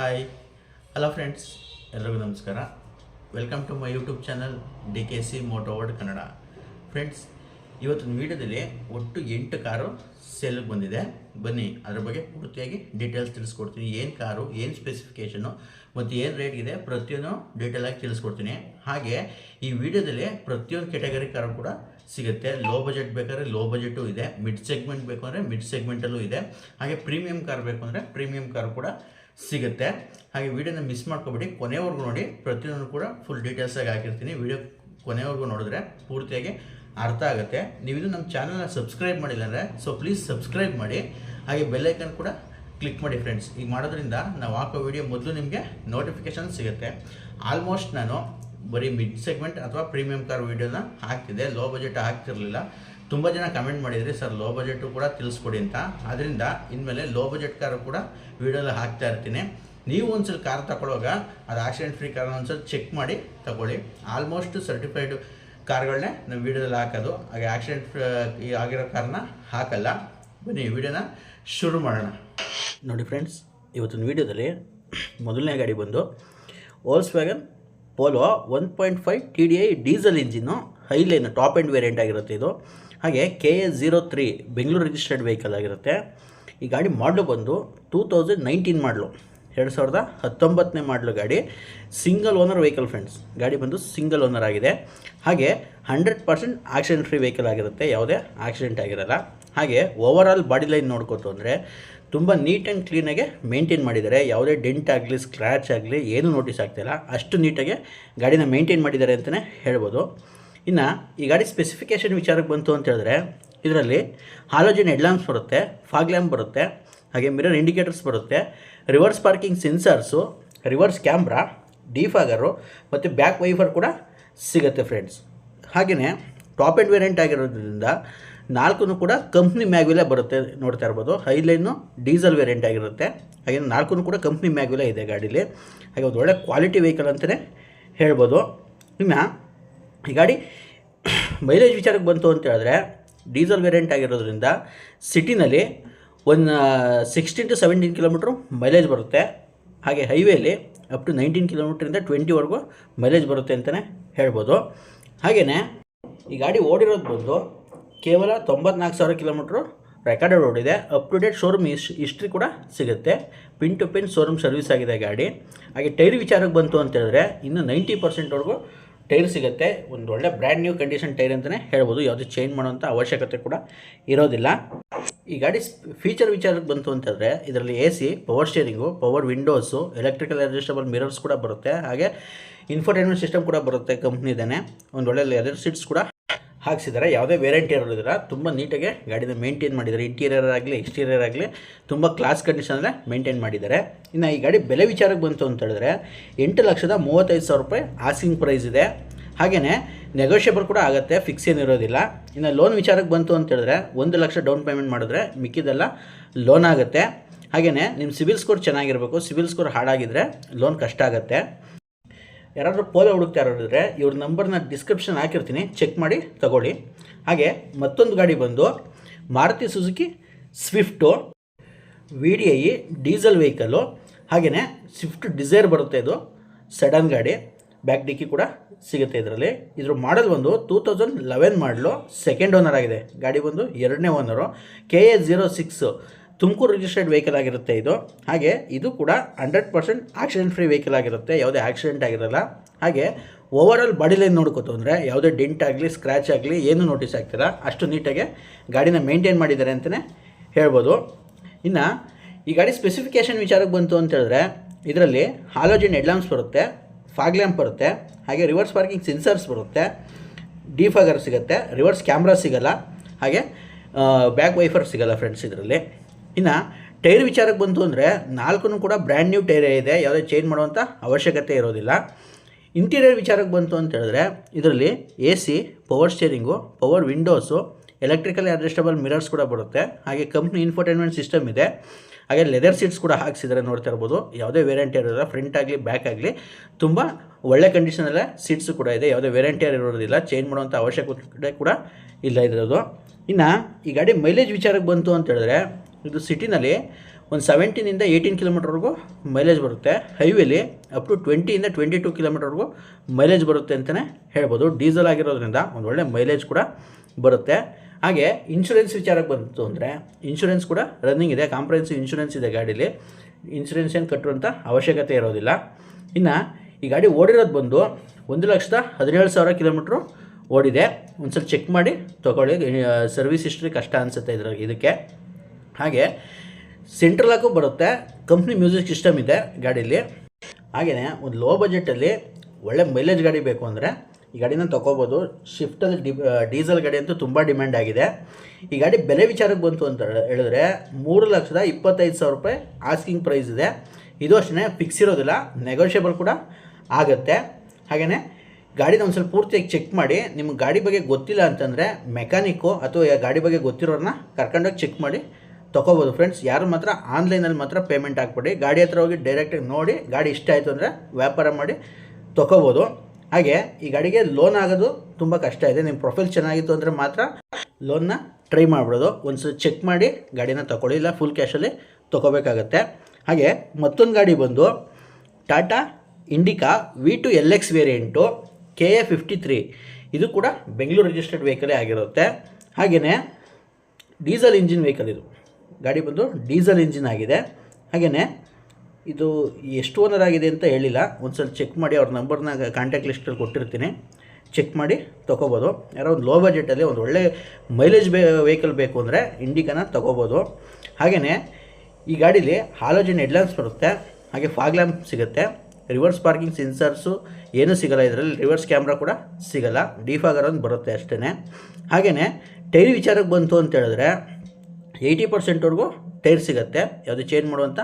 Hi hello friends ಎಲ್ರಿಗೂ ನಮಸ್ಕಾರ. Welcome to my YouTube channel D K C moto world Kannada friends ಇವತ್ತಿನ ವಿಡಿಯೋದಲ್ಲಿ ಒಟ್ಟು ಎಂಟು ಕಾರು ಸೇಲ್ಗೆ ಬಂದಿದೆ. ಬನ್ನಿ, ಅದ್ರ ಬಗ್ಗೆ ಪೂರ್ತಿಯಾಗಿ ಡೀಟೇಲ್ಸ್ ತಿಳಿಸ್ಕೊಡ್ತೀನಿ. ಏನು ಕಾರು, ಏನು ಸ್ಪೆಸಿಫಿಕೇಷನು ಮತ್ತು ಏನು ರೇಟ್ ಇದೆ ಪ್ರತಿಯೊಂದು ಡೀಟೇಲಾಗಿ ತಿಳಿಸ್ಕೊಡ್ತೀನಿ. ಹಾಗೆ, ಈ ವಿಡಿಯೋದಲ್ಲಿ ಪ್ರತಿಯೊಂದು ಕೆಟಗರಿ ಕಾರು ಕೂಡ ಸಿಗುತ್ತೆ. ಲೋ ಬಜೆಟ್ ಬೇಕಾದ್ರೆ ಲೋ ಬಜೆಟು ಇದೆ. ಮಿಡ್ ಸೆಗ್ಮೆಂಟ್ ಬೇಕು ಅಂದರೆ ಮಿಡ್ ಸೆಗ್ಮೆಂಟಲ್ಲೂ ಇದೆ. ಹಾಗೆ ಪ್ರೀಮಿಯಂ ಕಾರ್ ಬೇಕು ಅಂದರೆ ಪ್ರೀಮಿಯಂ ಕಾರ್ ಕೂಡ ಸಿಗುತ್ತೆ. ಹಾಗೆ ವಿಡಿಯೋನ ಮಿಸ್ ಮಾಡ್ಕೊಬೇಡಿ. ಕೊನೆವರೆಗೂ ನೋಡಿ, ಪ್ರತಿಯೊಂದು ಕೂಡ ಫುಲ್ ಡೀಟೇಲ್ಸಾಗಿ ಹಾಕಿರ್ತೀನಿ. ವಿಡಿಯೋ ಕೊನೆವರೆಗೂ ನೋಡಿದ್ರೆ ಪೂರ್ತಿಯಾಗಿ ಅರ್ಥ ಆಗುತ್ತೆ. ನೀವು ಇದು ನಮ್ಮ ಚಾನಲ್ನ ಸಬ್ಸ್ಕ್ರೈಬ್ ಮಾಡಿಲ್ಲ ಅಂದರೆ ಸೊ ಪ್ಲೀಸ್ ಸಬ್ಸ್ಕ್ರೈಬ್ ಮಾಡಿ. ಹಾಗೆ ಬೆಲ್ಲೈಕನ್ ಕೂಡ ಕ್ಲಿಕ್ ಮಾಡಿ ಫ್ರೆಂಡ್ಸ್ ಈಗ ಮಾಡೋದ್ರಿಂದ ನಾವು ಹಾಕೋ ವಿಡಿಯೋ ಮೊದಲು ನಿಮಗೆ ನೋಟಿಫಿಕೇಶನ್ ಸಿಗುತ್ತೆ. ಆಲ್ಮೋಸ್ಟ್ ನಾನು ಬರೀ ಮಿಡ್ ಸೆಗ್ಮೆಂಟ್ ಅಥವಾ ಪ್ರೀಮಿಯಂ ಕಾರ್ ವೀಡಿಯೋನ ಹಾಕ್ತಿದ್ದೆ. ಲೋ ಬಜೆಟ್ ಹಾಕ್ತಿರಲಿಲ್ಲ. ತುಂಬ ಜನ ಕಮೆಂಟ್ ಮಾಡಿದ್ರಿ, ಸರ್ ಲೋ ಬಜೆಟು ಕೂಡ ತಿಳಿಸ್ಕೊಡಿ ಅಂತ. ಅದರಿಂದ ಇನ್ಮೇಲೆ ಲೋ ಬಜೆಟ್ ಕಾರು ಕೂಡ ವೀಡಿಯೋಲ್ಲಿ ಹಾಕ್ತಾ ಇರ್ತೀನಿ. ನೀವು ಒಂದ್ಸಲ ಕಾರ್ ತಗೊಳ್ಳುವಾಗ ಅದು ಆಕ್ಸಿಡೆಂಟ್ ಫ್ರೀ ಕಾರ್ ಒಂದ್ಸಲ ಚೆಕ್ ಮಾಡಿ ತಗೊಳ್ಳಿ. ಆಲ್ಮೋಸ್ಟ್ ಸರ್ಟಿಫೈಡ್ ಕಾರ್ಗಳನ್ನೇ ನಾವು ವೀಡಿಯೋದಲ್ಲಿ ಹಾಕೋದು. ಹಾಗೆ ಆಕ್ಸಿಡೆಂಟ್ ಆಗಿರೋ ಕಾರನ್ನ ಹಾಕಲ್ಲ. ಬನ್ನಿ ವಿಡಿಯೋನ ಶುರು ಮಾಡೋಣ. ನೋಡಿ ಫ್ರೆಂಡ್ಸ್ ಇವತ್ತಿನ ವೀಡಿಯೋದಲ್ಲಿ ಮೊದಲನೇ ಗಾಡಿ ಬಂದು Volkswagen Polo one point five T D I diesel engine highline top end variant ಆಗಿರುತ್ತೆ ಇದು. ಹಾಗೆ K A zero three Bengaluru registered vehicle ಆಗಿರುತ್ತೆ. ಈ ಗಾಡಿ ಮಾಡಲು ಬಂದು ಟೂ ತೌಸಂಡ್ ನೈನ್ಟೀನ್ ಮಾಡಲು ಎರಡು ಸಾವಿರದ ಹತ್ತೊಂಬತ್ತನೇ ಮಾಡಲು ಗಾಡಿ. ಸಿಂಗಲ್ ಓನರ್ ವೆಹಿಕಲ್ ಫ್ರೆಂಡ್ಸ್ ಗಾಡಿ ಬಂದು ಸಿಂಗಲ್ ಓನರ್ ಆಗಿದೆ. ಹಾಗೆ hundred percent accident free vehicle ಆಗಿರುತ್ತೆ. ಯಾವುದೇ ಆಕ್ಸಿಡೆಂಟ್ ಆಗಿರಲ್ಲ. ಹಾಗೆ ಓವರ್ ಆಲ್ ಬಾಡಿ ಲೈನ್ ನೋಡ್ಕೋತು ಅಂದರೆ ತುಂಬ ನೀಟ್ ಆ್ಯಂಡ್ ಕ್ಲೀನಾಗೆ ಮೇಂಟೈನ್ ಮಾಡಿದ್ದಾರೆ. ಯಾವುದೇ ಡೆಂಟ್ ಆಗಲಿ ಸ್ಕ್ರ್ಯಾಚ್ ಆಗಲಿ, ಏನೂ ನೋಟಿಸ್ ಆಗ್ತಿಲ್ಲ ಅಷ್ಟು ನೀಟಾಗಿ ಗಾಡಿನ ಮೇಂಟೈನ್ ಮಾಡಿದ್ದಾರೆ ಅಂತಲೇ ಹೇಳ್ಬೋದು. ಇನ್ನು ಈ ಗಾಡಿ ಸ್ಪೆಸಿಫಿಕೇಷನ್ ವಿಚಾರಕ್ಕೆ ಬಂತು ಅಂತ ಹೇಳಿದ್ರೆ, ಇದರಲ್ಲಿ ಹಾಲೋಜಿನ್ ಹೆಡ್ಲ್ಯಾಂಪ್ಸ್ ಬರುತ್ತೆ ಫಾಗ್ ಲ್ಯಾಂಪ್ ಬರುತ್ತೆ, ಹಾಗೆ ಮಿರರ್ ಇಂಡಿಕೇಟರ್ಸ್ ಬರುತ್ತೆ reverse parking sensors reverse camera defogger ಮತ್ತು ಬ್ಯಾಕ್ ವೈಫರ್ ಕೂಡ ಸಿಗುತ್ತೆ ಫ್ರೆಂಡ್ಸ್ ಹಾಗೆಯೇ ಟಾಪ್ ಆ್ಯಂಡ್ ವೇರಿಯಂಟ್ ಆಗಿರೋದ್ರಿಂದ ನಾಲ್ಕು ಕೂಡ ಕಂಪ್ನಿ ಮ್ಯಾಗ್ವಿಲೇ ಬರುತ್ತೆ ನೋಡ್ತಾ ಇರ್ಬೋದು. ಹೈಲೈನು ಡೀಸೆಲ್ ವೇರಿಯಂಟ್ ಆಗಿರುತ್ತೆ. ಹಾಗೆ ನಾಲ್ಕು ಕೂಡ ಕಂಪ್ನಿ ಮ್ಯಾಗ್ವಿಲೇ ಇದೆ ಗಾಡೀಲಿ. ಹಾಗೆ ಒಂದು ಒಳ್ಳೆ ಕ್ವಾಲಿಟಿ ವೆಹಿಕಲ್ ಅಂತಲೇ ಹೇಳ್ಬೋದು. ಇನ್ನು ಈ ಗಾಡಿ ಮೈಲೇಜ್ ವಿಚಾರಕ್ಕೆ ಬಂತು ಅಂತ ಹೇಳಿದ್ರೆ ಡೀಸೆಲ್ ವೇರಿಯಂಟ್ ಆಗಿರೋದ್ರಿಂದ ಸಿಟಿನಲ್ಲಿ ಒಂದು sixteen to seventeen kilometre mileage ಬರುತ್ತೆ. ಹಾಗೆ ಹೈವೇಲಿ ಅಪ್ ಟು ನೈನ್ಟೀನ್ ಕಿಲೋಮೀಟ್ರಿಂದ ಟ್ವೆಂಟಿವರೆಗೂ ಮೈಲೇಜ್ ಬರುತ್ತೆ ಅಂತಲೇ ಹೇಳ್ಬೋದು. ಹಾಗೆಯೇ ಈ ಗಾಡಿ ಓಡಿರೋದು ಬಂದು ಕೇವಲ ತೊಂಬತ್ನಾಲ್ಕು ಸಾವಿರ ಕಿಲೋಮೀಟ್ರು ರೆಕಾರ್ಡೆಡ್ ಓಡಿದೆ ಅಪ್ ಟು ಡೇಟ್ ಶೋರೂಮ್ ಇಶ್ ಹಿಸ್ಟ್ರಿ ಕೂಡ ಸಿಗುತ್ತೆ. Pin to pin showroom service ಆಗಿದೆ ಗಾಡಿ. ಹಾಗೆ ಟೈರ್ ವಿಚಾರಕ್ಕೆ ಬಂತು ಅಂತ ಹೇಳಿದ್ರೆ ಇನ್ನು ನೈಂಟಿ ಪರ್ಸೆಂಟ್ವರೆಗೂ ಟೈರ್ ಸಿಗುತ್ತೆ, ಒಂದು ಒಳ್ಳೆ ಬ್ರ್ಯಾಂಡ್ ನ್ಯೂ ಕಂಡೀಷನ್ ಟೈರ್ ಅಂತಲೇ ಹೇಳ್ಬೋದು. ಯಾವುದೇ ಚೇಂಜ್ ಮಾಡೋಂಥ ಅವಶ್ಯಕತೆ ಕೂಡ ಇರೋದಿಲ್ಲ. ಈ ಗಾಡಿ ಫೀಚರ್ ವಿಚಾರಕ್ಕೆ ಬಂತು ಅಂತಂದರೆ, ಇದರಲ್ಲಿ A C power steering power windows electrical adjustable mirrors ಕೂಡ ಬರುತ್ತೆ. ಹಾಗೆ ಇನ್ಫೋಟೈನ್ಮೆಂಟ್ ಸಿಸ್ಟಮ್ ಕೂಡ ಬರುತ್ತೆ ಕಂಪ್ನಿದೇನೆ ಒಂದು ಒಳ್ಳೆ ಲೆದರ್ ಸೀಟ್ಸ್ ಕೂಡ ಹಾಕ್ಸಿದ್ದಾರೆ ಯಾವುದೇ ವೇರೆಂಟಿ ಇರೋದಿಲ್ಲ ತುಂಬ ನೀಟಾಗಿ ಗಾಡಿನ ಮೇಂಟೈನ್ ಮಾಡಿದ್ದಾರೆ ಇಂಟೀರಿಯರ್ ಆಗಲಿ ಎಕ್ಸ್ಟೀರಿಯರ್ ಆಗಲಿ ತುಂಬ ಕ್ಲಾಸ್ ಕಂಡೀಷನಲ್ಲೇ ಮೇಂಟೈನ್ ಮಾಡಿದ್ದಾರೆ ಇನ್ನು ಈ ಗಾಡಿ ಬೆಲೆ ವಿಚಾರಕ್ಕೆ ಬಂತು ಅಂತ ಹೇಳಿದ್ರೆ ಎಂಟು ಲಕ್ಷದ ಮೂವತ್ತೈದು ಸಾವಿರ ರೂಪಾಯಿ ಆಸಿಂಗ್ ಪ್ರೈಸ್ ಇದೆ. ಹಾಗೆಯೇ ನೆಗೋಷಿಯೇಬಲ್ ಕೂಡ ಆಗುತ್ತೆ ಫಿಕ್ಸ್ ಏನಿರೋದಿಲ್ಲ ಇನ್ನು ಲೋನ್ ವಿಚಾರಕ್ಕೆ ಬಂತು ಅಂತ ಹೇಳಿದ್ರೆ ಒಂದು ಲಕ್ಷ ಡೌನ್ ಪೇಮೆಂಟ್ ಮಾಡಿದ್ರೆ ಮಿಕ್ಕಿದೆಲ್ಲ ಲೋನ್ ಆಗುತ್ತೆ. ಹಾಗೆಯೇ ನಿಮ್ಮ ಸಿಬಿಲ್ ಸ್ಕೋರ್ ಚೆನ್ನಾಗಿರಬೇಕು. ಸಿಬಿಲ್ ಸ್ಕೋರ್ ಹಾಳಾಗಿದ್ದರೆ ಲೋನ್ ಕಷ್ಟ ಆಗುತ್ತೆ. ಯಾರಾದರೂ ಪೋಲೋ ಹುಡುಕ್ತಾ ಇರೋರಿದ್ರೆ ಇವ್ರ ನಂಬರ್ನ ಡಿಸ್ಕ್ರಿಪ್ಷನ್ ಹಾಕಿರ್ತೀನಿ. ಚೆಕ್ ಮಾಡಿ, ತಗೊಳ್ಳಿ. ಹಾಗೆ ಮತ್ತೊಂದು ಗಾಡಿ ಬಂದು Maruti Suzuki Swift V D I diesel vehicle ಹಾಗೆಯೇ ಸ್ವಿಫ್ಟ್ ಡಿಸೈರ್ ಬರುತ್ತೆ ಇದು. ಸಡನ್ ಗಾಡಿ ಬ್ಯಾಕ್ ಡಿಕ್ಕಿ ಕೂಡ ಸಿಗುತ್ತೆ ಇದರಲ್ಲಿ. ಇದ್ರ ಮಾಡಲ್ ಬಂದು two thousand eleven model second owner ಆಗಿದೆ. ಗಾಡಿ ಬಂದು ಎರಡನೇ owner K A zero six Tumakuru registered vehicle ಆಗಿರುತ್ತೆ ಇದು. ಹಾಗೆ ಇದು ಕೂಡ hundred percent accident free vehicle ಆಗಿರುತ್ತೆ. ಯಾವುದೇ ಆಕ್ಸಿಡೆಂಟ್ ಆಗಿರಲ್ಲ. ಹಾಗೆ ಓವರ್ ಆಲ್ ಬಾಡಿ ಲೈನ್ ನೋಡ್ಕೋತು ಅಂದರೆ ಯಾವುದೇ ಡೆಂಟ್ ಆಗಲಿ ಸ್ಕ್ರ್ಯಾಚ್ ಆಗಲಿ, ಏನೂ ನೋಟಿಸ್ ಆಗ್ತಿಲ್ಲ. ಅಷ್ಟು ನೀಟಾಗಿ ಗಾಡಿನ ಮೇಂಟೈನ್ ಮಾಡಿದ್ದಾರೆ ಅಂತಲೇ ಹೇಳ್ಬೋದು. ಇನ್ನು ಈ ಗಾಡಿ ಸ್ಪೆಸಿಫಿಕೇಷನ್ ವಿಚಾರಕ್ಕೆ ಬಂತು ಅಂತ ಹೇಳಿದ್ರೆ, ಇದರಲ್ಲಿ ಹಾಲೋಜಿನ್ ಹೆಡ್ಲಾಂಪ್ಸ್ ಬರುತ್ತೆ ಫಾಗ್ ಲ್ಯಾಂಪ್ ಬರುತ್ತೆ, ಹಾಗೆ ರಿವರ್ಸ್ ಪಾರ್ಕಿಂಗ್ ಸೆನ್ಸರ್ಸ್ ಬರುತ್ತೆ ಡಿಫಾಗರ್ ಸಿಗುತ್ತೆ ರಿವರ್ಸ್ ಕ್ಯಾಮ್ರಾ ಸಿಗಲ್ಲ, ಹಾಗೆ ಬ್ಯಾಕ್ ವೈಫರ್ ಸಿಗಲ್ಲ ಫ್ರೆಂಡ್ಸ್ ಇದರಲ್ಲಿ. ಇನ್ನು ಟೈರ್ ವಿಚಾರಕ್ಕೆ ಬಂತು ಅಂದರೆ ನಾಲ್ಕು ಕೂಡ ಬ್ರ್ಯಾಂಡ್ ನ್ಯೂ ಟೈರೇ ಇದೆ, ಯಾವುದೇ ಚೇಂಜ್ ಮಾಡುವಂಥ ಅವಶ್ಯಕತೆ ಇರೋದಿಲ್ಲ. ಇಂಟೀರಿಯರ್ ವಿಚಾರಕ್ಕೆ ಬಂತು ಅಂತ ಹೇಳಿದ್ರೆ ಇದರಲ್ಲಿ A C power steering power windows electrical adjustable mirrors ಕೂಡ ಬರುತ್ತೆ. ಹಾಗೆ ಕಂಪ್ನಿ ಇನ್ಫೋಟೈನ್ಮೆಂಟ್ ಸಿಸ್ಟಮ್ ಇದೆ. ಹಾಗೆ ಲೆದರ್ ಸೀಟ್ಸ್ ಕೂಡ ಹಾಕ್ಸಿದ್ದಾರೆ ನೋಡ್ತಾ ಇರ್ಬೋದು. ಯಾವುದೇ ವೇರಿಯಂಟ್ ಇರೋದಿಲ್ಲ ಫ್ರಂಟ್ ಆಗಲಿ ಬ್ಯಾಕ್ ಆಗಲಿ. ತುಂಬ ಒಳ್ಳೆ ಕಂಡೀಷನಲ್ಲೇ ಸೀಟ್ಸು ಕೂಡ ಇದೆ. ಯಾವುದೇ ವೇರಿಯಂಟ್ ಇರೋದಿಲ್ಲ ಚೇಂಜ್ ಮಾಡುವಂಥ ಅವಶ್ಯಕತೆ ಕೂಡ ಇಲ್ಲ ಇರೋದು. ಇನ್ನು ಈ ಗಾಡಿ ಮೈಲೇಜ್ ವಿಚಾರಕ್ಕೆ ಬಂತು ಅಂತ ಹೇಳಿದ್ರೆ ಇದು ಸಿಟಿನಲ್ಲಿ ಒಂದು ಸೆವೆಂಟೀನಿಂದ ಏಯ್ಟೀನ್ ಕಿಲೋಮೀಟ್ರ್ವರೆಗೂ ಮೈಲೇಜ್ ಬರುತ್ತೆ. ಹೈವೇಲಿ ಅಪ್ ಟು ಟ್ವೆಂಟಿಯಿಂದ ಟ್ವೆಂಟಿ ಟು ಕಿಲೋಮೀಟ್ರ್ವರೆಗೂ ಮೈಲೇಜ್ ಬರುತ್ತೆ ಅಂತಲೇ ಹೇಳ್ಬೋದು. ಡೀಸೆಲ್ ಆಗಿರೋದ್ರಿಂದ ಒಂದು ಒಳ್ಳೆ ಮೈಲೇಜ್ ಕೂಡ ಬರುತ್ತೆ. ಹಾಗೆ ಇನ್ಶೂರೆನ್ಸ್ ವಿಚಾರಕ್ಕೆ ಬಂತು ಅಂದರೆ ಇನ್ಶೂರೆನ್ಸ್ ಕೂಡ ರನ್ನಿಂಗ್ ಇದೆ. ಕಾಂಪ್ರಹೆನ್ಸಿವ್ ಇನ್ಶೂರೆನ್ಸ್ ಇದೆ ಗಾಡೀಲಿ. ಇನ್ಶೂರೆನ್ಸ್ ಏನು ಕಟ್ಟುವಂಥ ಅವಶ್ಯಕತೆ ಇರೋದಿಲ್ಲ. ಇನ್ನು ಈ ಗಾಡಿ ಓಡಿರೋದು ಬಂದು ಒಂದು ಲಕ್ಷದ ಹದಿನೇಳು ಸಾವಿರ ಕಿಲೋಮೀಟ್ರು ಓಡಿದೆ. ಒಂದು ಸಲ ಚೆಕ್ ಮಾಡಿ ತೊಗೊಳ್ಳಿ. ಸರ್ವಿಸ್ ಹಿಸ್ಟ್ರಿ ಕಷ್ಟ ಅನಿಸುತ್ತೆ ಇದ್ರ ಇದಕ್ಕೆ. ಹಾಗೆ ಸೆಂಟ್ರಲ್ ಲಾಕು ಬರುತ್ತೆ ಕಂಪ್ನಿ ಮ್ಯೂಸಿಕ್ ಸಿಸ್ಟಮ್ ಇದೆ ಗಾಡೀಲಿ. ಹಾಗೆಯೇ ಒಂದು ಲೋ ಬಜೆಟಲ್ಲಿ ಒಳ್ಳೆ ಮೈಲೇಜ್ ಗಾಡಿ ಬೇಕು ಅಂದರೆ ಈ ಗಾಡಿನ ತೊಗೋಬೋದು. ಶಿಫ್ಟಲ್ಲಿ ಡಿ ಡೀಸೆಲ್ ಗಾಡಿ ಅಂತೂ ತುಂಬ ಡಿಮ್ಯಾಂಡ್ ಆಗಿದೆ. ಈ ಗಾಡಿ ಬೆಲೆ ವಿಚಾರಕ್ಕೆ ಬಂತು ಅಂತ ಹೇಳಿದ್ರೆ ಮೂರು ಲಕ್ಷದ ಇಪ್ಪತ್ತೈದು ಸಾವಿರ ರೂಪಾಯಿ ಆಸ್ಕಿಂಗ್ ಪ್ರೈಸ್ ಇದೆ. ಇದು ಅಷ್ಟೇ ಫಿಕ್ಸ್ ಇರೋದಿಲ್ಲ ನೆಗೋಷಿಯಬಲ್ ಕೂಡ ಆಗುತ್ತೆ. ಹಾಗೆಯೇ ಗಾಡಿನ ಒಂದು ಸ್ವಲ್ಪ ಪೂರ್ತಿಯಾಗಿ ಚೆಕ್ ಮಾಡಿ, ನಿಮ್ಗೆ ಗಾಡಿ ಬಗ್ಗೆ ಗೊತ್ತಿಲ್ಲ ಅಂತಂದರೆ ಮೆಕ್ಯಾನಿಕ್ಕು ಅಥವಾ ಗಾಡಿ ಬಗ್ಗೆ ಗೊತ್ತಿರೋರನ್ನ ಕರ್ಕೊಂಡೋಗಿ ಚೆಕ್ ಮಾಡಿ ತೊಗೋಬೋದು ಫ್ರೆಂಡ್ಸ್ ಯಾರು ಮಾತ್ರ ಆನ್ಲೈನಲ್ಲಿ ಮಾತ್ರ ಪೇಮೆಂಟ್ ಹಾಕ್ಬಿಡಿ. ಗಾಡಿ ಹತ್ರ ಹೋಗಿ ಡೈರೆಕ್ಟಾಗಿ ನೋಡಿ, ಗಾಡಿ ಇಷ್ಟ ಆಯಿತು ಅಂದರೆ ವ್ಯಾಪಾರ ಮಾಡಿ ತೊಗೋಬೋದು. ಹಾಗೆ ಈ ಗಾಡಿಗೆ ಲೋನ್ ಆಗೋದು ತುಂಬ ಕಷ್ಟ ಇದೆ. ನಿಮ್ಮ ಪ್ರೊಫೈಲ್ ಚೆನ್ನಾಗಿತ್ತು ಅಂದರೆ ಮಾತ್ರ ಲೋನ್ನ ಟ್ರೈ ಮಾಡ್ಬಿಡೋದು. ಒಂದು ಚೆಕ್ ಮಾಡಿ, ಗಾಡಿನ ತೊಗೊಳ್ಳಿ, ಇಲ್ಲ ಫುಲ್ ಕ್ಯಾಶಲ್ಲಿ ತೊಗೋಬೇಕಾಗತ್ತೆ. ಹಾಗೆ ಮತ್ತೊಂದು ಗಾಡಿ ಬಂದು Tata Indica V two L X variant K A fifty three ಇದು ಕೂಡ ಬೆಂಗಳೂರು ರಿಜಿಸ್ಟರ್ಡ್ ವೆಹಿಕಲೇ ಆಗಿರುತ್ತೆ. ಹಾಗೆಯೇ ಡೀಸೆಲ್ ಇಂಜಿನ್ ವೆಹಿಕಲ್ ಇದು. ಗಾಡಿ ಬಂದು ಡೀಸೆಲ್ ಇಂಜಿನ್ ಆಗಿದೆ. ಹಾಗೆಯೇ ಇದು ಎಷ್ಟು ಓನರ್ ಆಗಿದೆ ಅಂತ ಹೇಳಿಲ್ಲ. ಒಂದ್ಸಲ ಚೆಕ್ ಮಾಡಿ ಅವ್ರ ನಂಬರ್ನ ಕಾಂಟ್ಯಾಕ್ಟ್ ಲಿಸ್ಟಲ್ಲಿ ಕೊಟ್ಟಿರ್ತೀನಿ. ಚೆಕ್ ಮಾಡಿ ತೊಗೋಬೋದು. ಯಾರೋ ಒಂದು ಲೋ ಬಜೆಟಲ್ಲಿ ಒಂದು ಒಳ್ಳೆ ಮೈಲೇಜ್ ಬೇ ವೆಹಿಕಲ್ ಬೇಕು ಅಂದರೆ ಇಂಡಿಕಾನ ತೊಗೋಬೋದು. ಹಾಗೆಯೇ ಈ ಗಾಡೀಲಿ ಹಾಲೋಜಿನ್ ಹೆಡ್ಲ್ಯಾಂಪ್ಸ್ ಬರುತ್ತೆ. ಹಾಗೆ ಫಾಗ್ ಲ್ಯಾಂಪ್ ಸಿಗುತ್ತೆ. ರಿವರ್ಸ್ ಪಾರ್ಕಿಂಗ್ ಸೆನ್ಸರ್ಸು ಏನೂ ಸಿಗಲ್ಲ. ಇದರಲ್ಲಿ ರಿವರ್ಸ್ ಕ್ಯಾಮ್ರಾ ಕೂಡ ಸಿಗಲ್ಲ. ಡಿಫಾಗರ್ ಒಂದು ಬರುತ್ತೆ ಅಷ್ಟೇ ಹಾಗೆಯೇ ಟೈರ್ ವಿಚಾರಕ್ಕೆ ಬಂತು ಅಂತ ಹೇಳಿದ್ರೆ ಏಯ್ಟಿ ಪರ್ಸೆಂಟ್ವರೆಗೂ ಟೈರ್ ಸಿಗುತ್ತೆ. ಯಾವುದೇ ಚೇಂಜ್ ಮಾಡುವಂಥ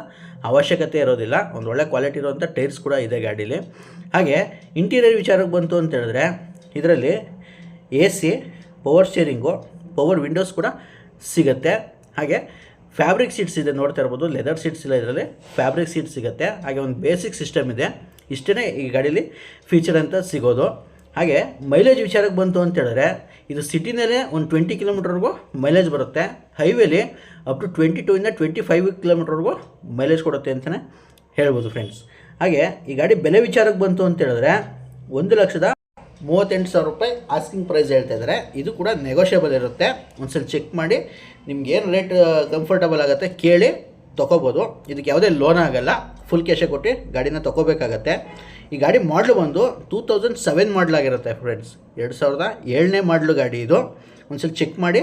ಅವಶ್ಯಕತೆ ಇರೋದಿಲ್ಲ. ಒಂದು ಒಳ್ಳೆ ಕ್ವಾಲಿಟಿ ಇರುವಂಥ ಟೈರ್ಸ್ ಕೂಡ ಇದೆ ಗಾಡೀಲಿ. ಹಾಗೆ ಇಂಟೀರಿಯರ್ ವಿಚಾರಕ್ಕೆ ಬಂತು ಅಂತ ಹೇಳಿದ್ರೆ, ಇದರಲ್ಲಿ A C power steering power windows ಕೂಡ ಸಿಗುತ್ತೆ. ಹಾಗೆ ಫ್ಯಾಬ್ರಿಕ್ ಸೀಟ್ಸ್ ಇದೆ ನೋಡ್ತಾ ಇರ್ಬೋದು. ಲೆದರ್ ಸೀಟ್ಸ್ ಇಲ್ಲ ಇದರಲ್ಲಿ. ಫ್ಯಾಬ್ರಿಕ್ ಸೀಟ್ ಸಿಗುತ್ತೆ. ಹಾಗೆ ಒಂದು ಬೇಸಿಕ್ ಸಿಸ್ಟಮ್ ಇದೆ. ಇಷ್ಟೇ ಈ ಗಾಡೀಲಿ ಫೀಚರ್ ಅಂತ ಸಿಗೋದು. ಹಾಗೆ ಮೈಲೇಜ್ ವಿಚಾರಕ್ಕೆ ಬಂತು ಅಂತ ಹೇಳಿದ್ರೆ, ಇದು ಸಿಟಿನಲ್ಲೇ ಒಂದು ಟ್ವೆಂಟಿ ಕಿಲೋಮೀಟರ್ವರೆಗೂ ಮೈಲೇಜ್ ಬರುತ್ತೆ. ಹೈವೇಲಿ ಅಪ್ ಟು ಟ್ವೆಂಟಿ ಟೂ ಇಂದ ಟ್ವೆಂಟಿ ಫೈವ್ ಕಿಲೋಮೀಟರ್ವರೆಗೂ ಮೈಲೇಜ್ ಕೊಡುತ್ತೆ ಅಂತಲೇ ಹೇಳ್ಬೋದು ಫ್ರೆಂಡ್ಸ್ ಹಾಗೆ ಈ ಗಾಡಿ ಬೆಲೆ ವಿಚಾರಕ್ಕೆ ಬಂತು ಅಂತ ಹೇಳಿದ್ರೆ, ಒಂದು ಲಕ್ಷದ ಮೂವತ್ತೆಂಟು ಸಾವಿರ ರೂಪಾಯಿ ಆಸ್ಕಿಂಗ್ ಪ್ರೈಸ್ ಹೇಳ್ತಾ ಇದ್ದಾರೆ. ಇದು ಕೂಡ ನೆಗೋಷಿಯಬಲ್ ಇರುತ್ತೆ. ಒಂದ್ಸಲ ಚೆಕ್ ಮಾಡಿ, ನಿಮ್ಗೆ ಏನು ರೇಟ್ ಕಂಫರ್ಟಬಲ್ ಆಗುತ್ತೆ ಕೇಳಿ ತೊಗೋಬೋದು. ಇದಕ್ಕೆ ಯಾವುದೇ ಲೋನ್ ಆಗಲ್ಲ. ಫುಲ್ ಕ್ಯಾಶೇ ಕೊಟ್ಟು ಗಾಡಿನ ತೊಗೋಬೇಕಾಗತ್ತೆ. ಈ ಗಾಡಿ ಮಾಡಲು ಬಂದು ಟೂ ತೌಸಂಡ್ ಸೆವೆನ್ ಮಾಡಲಾಗಿರುತ್ತೆ ಫ್ರೆಂಡ್ಸ್ ಎರಡು ಸಾವಿರದ ಏಳನೇ ಮಾಡಲು ಗಾಡಿ ಇದು. ಒಂದ್ಸಲ ಚೆಕ್ ಮಾಡಿ,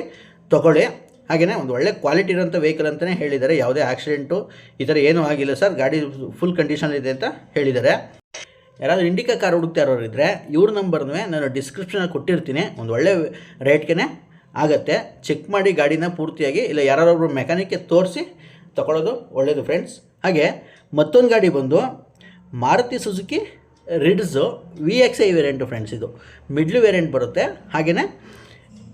ತೊಗೊಳ್ಳಿ. ಹಾಗೆಯೇ ಒಂದು ಒಳ್ಳೆ ಕ್ವಾಲಿಟಿ ಇರೋಂಥ ವೆಹಿಕಲ್ ಅಂತಲೇ ಹೇಳಿದ್ದಾರೆ. ಯಾವುದೇ ಆಕ್ಸಿಡೆಂಟು ಈ ಥರ ಏನೂ ಆಗಿಲ್ಲ ಸರ್ ಗಾಡಿ ಫುಲ್ ಕಂಡೀಷನ್ ಇದೆ ಅಂತ ಹೇಳಿದ್ದಾರೆ. ಯಾರಾದರೂ ಇಂಡಿಕಾ ಕಾರ್ ಹುಡುಕ್ತಾ ಇರೋರು ಇದ್ದರೆ ಇವ್ರ ನಂಬರ್ನೂ ನಾನು ಡಿಸ್ಕ್ರಿಪ್ಷನಲ್ಲಿ ಕೊಟ್ಟಿರ್ತೀನಿ. ಒಂದು ಒಳ್ಳೆ ರೇಟ್ಗೆ ಆಗುತ್ತೆ. ಚೆಕ್ ಮಾಡಿ ಗಾಡಿನ ಪೂರ್ತಿಯಾಗಿ, ಇಲ್ಲ ಯಾರೊಬ್ಬರು ಮೆಕ್ಯಾನಿಕ್ಗೆ ತೋರಿಸಿ, ತಗೊಳ್ಳೋದು ಒಳ್ಳೆಯದು ಫ್ರೆಂಡ್ಸ್ ಹಾಗೆ ಮತ್ತೊಂದು ಗಾಡಿ ಬಂದು Maruti Suzuki Ritz V X I variant friends ಇದು. ಮಿಡ್ಲ್ ವೇರಿಯಂಟ್ ಬರುತ್ತೆ. ಹಾಗೆಯೇ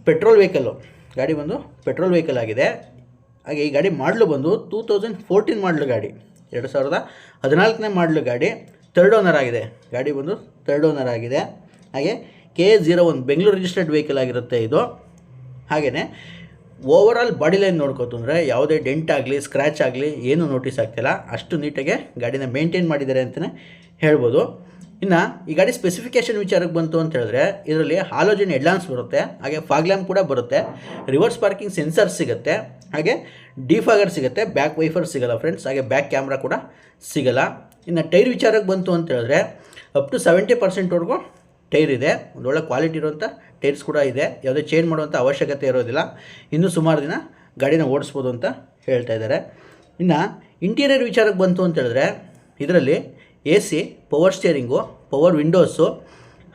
ಪೆಟ್ರೋಲ್ ವೆಹಿಕಲ್ಲು ಗಾಡಿ ಬಂದು ಪೆಟ್ರೋಲ್ ವೆಹಿಕಲ್ ಆಗಿದೆ. ಹಾಗೆ ಈ ಗಾಡಿ ಮಾಡಲು ಬಂದು ಟೂ ತೌಸಂಡ್ ಫೋರ್ಟೀನ್ ಮಾಡಲು ಗಾಡಿ. ಎರಡು ಸಾವಿರದ ಹದಿನಾಲ್ಕನೇ ಮಾಡಲು ಗಾಡಿ. ತರ್ಡ್ ಓನರ್ ಆಗಿದೆ. ಗಾಡಿ ಬಂದು ತರ್ಡ್ ಓನರ್ ಆಗಿದೆ. ಹಾಗೆ K zero one Bengaluru registered vehicle ಆಗಿರುತ್ತೆ ಇದು. ಹಾಗೆಯೇ ಓವರಾಲ್ ಬಾಡಿ ಲೈನ್ ನೋಡ್ಕೋತಂದರೆ ಯಾವುದೇ ಡೆಂಟ್ ಆಗಲಿ ಸ್ಕ್ರ್ಯಾಚ್ ಆಗಲಿ ಏನೂ ನೋಟಿಸ್ ಆಗ್ತಿಲ್ಲ. ಅಷ್ಟು ನೀಟಾಗೆ ಗಾಡಿನ ಮೇಂಟೈನ್ ಮಾಡಿದ್ದಾರೆ ಅಂತಲೇ ಹೇಳ್ಬೋದು. ಇನ್ನು ಈ ಗಾಡಿ ಸ್ಪೆಸಿಫಿಕೇಷನ್ ವಿಚಾರಕ್ಕೆ ಬಂತು ಅಂತ ಹೇಳಿದ್ರೆ, ಇದರಲ್ಲಿ ಹಾಲೋಜನ್ ಎಡ್ಲಾನ್ಸ್ ಬರುತ್ತೆ, ಹಾಗೆ ಫಾಗ್ ಲ್ಯಾಂಪ್ ಕೂಡ ಬರುತ್ತೆ. ರಿವರ್ಸ್ ಪಾರ್ಕಿಂಗ್ ಸೆನ್ಸರ್ ಸಿಗುತ್ತೆ, ಹಾಗೆ ಡಿಫಾಗರ್ ಸಿಗುತ್ತೆ ಬ್ಯಾಕ್ ವೈಫರ್ ಸಿಗಲ್ಲ ಫ್ರೆಂಡ್ಸ್ ಹಾಗೆ ಬ್ಯಾಕ್ ಕ್ಯಾಮ್ರಾ ಕೂಡ ಸಿಗಲ್ಲ. ಇನ್ನು ಟೈರ್ ವಿಚಾರಕ್ಕೆ ಬಂತು ಅಂತ ಹೇಳಿದ್ರೆ ಅಪ್ ಟು ಸೆವೆಂಟಿ ಪರ್ಸೆಂಟ್ವರೆಗೂ ಟೈರ್ ಇದೆ. ಒಂದು ಒಳ್ಳೆ ಕ್ವಾಲಿಟಿ ಇರುವಂಥ ಟೈರ್ಸ್ ಕೂಡ ಇದೆ. ಯಾವುದೇ ಚೇಂಜ್ ಮಾಡುವಂಥ ಅವಶ್ಯಕತೆ ಇರೋದಿಲ್ಲ. ಇನ್ನೂ ಸುಮಾರು ದಿನ ಗಾಡಿನ ಓಡಿಸ್ಬೋದು ಅಂತ ಹೇಳ್ತಾ ಇದ್ದಾರೆ. ಇನ್ನು ಇಂಟೀರಿಯರ್ ವಿಚಾರಕ್ಕೆ ಬಂತು ಅಂತ ಹೇಳಿದ್ರೆ ಇದರಲ್ಲಿ A C power steering, power windows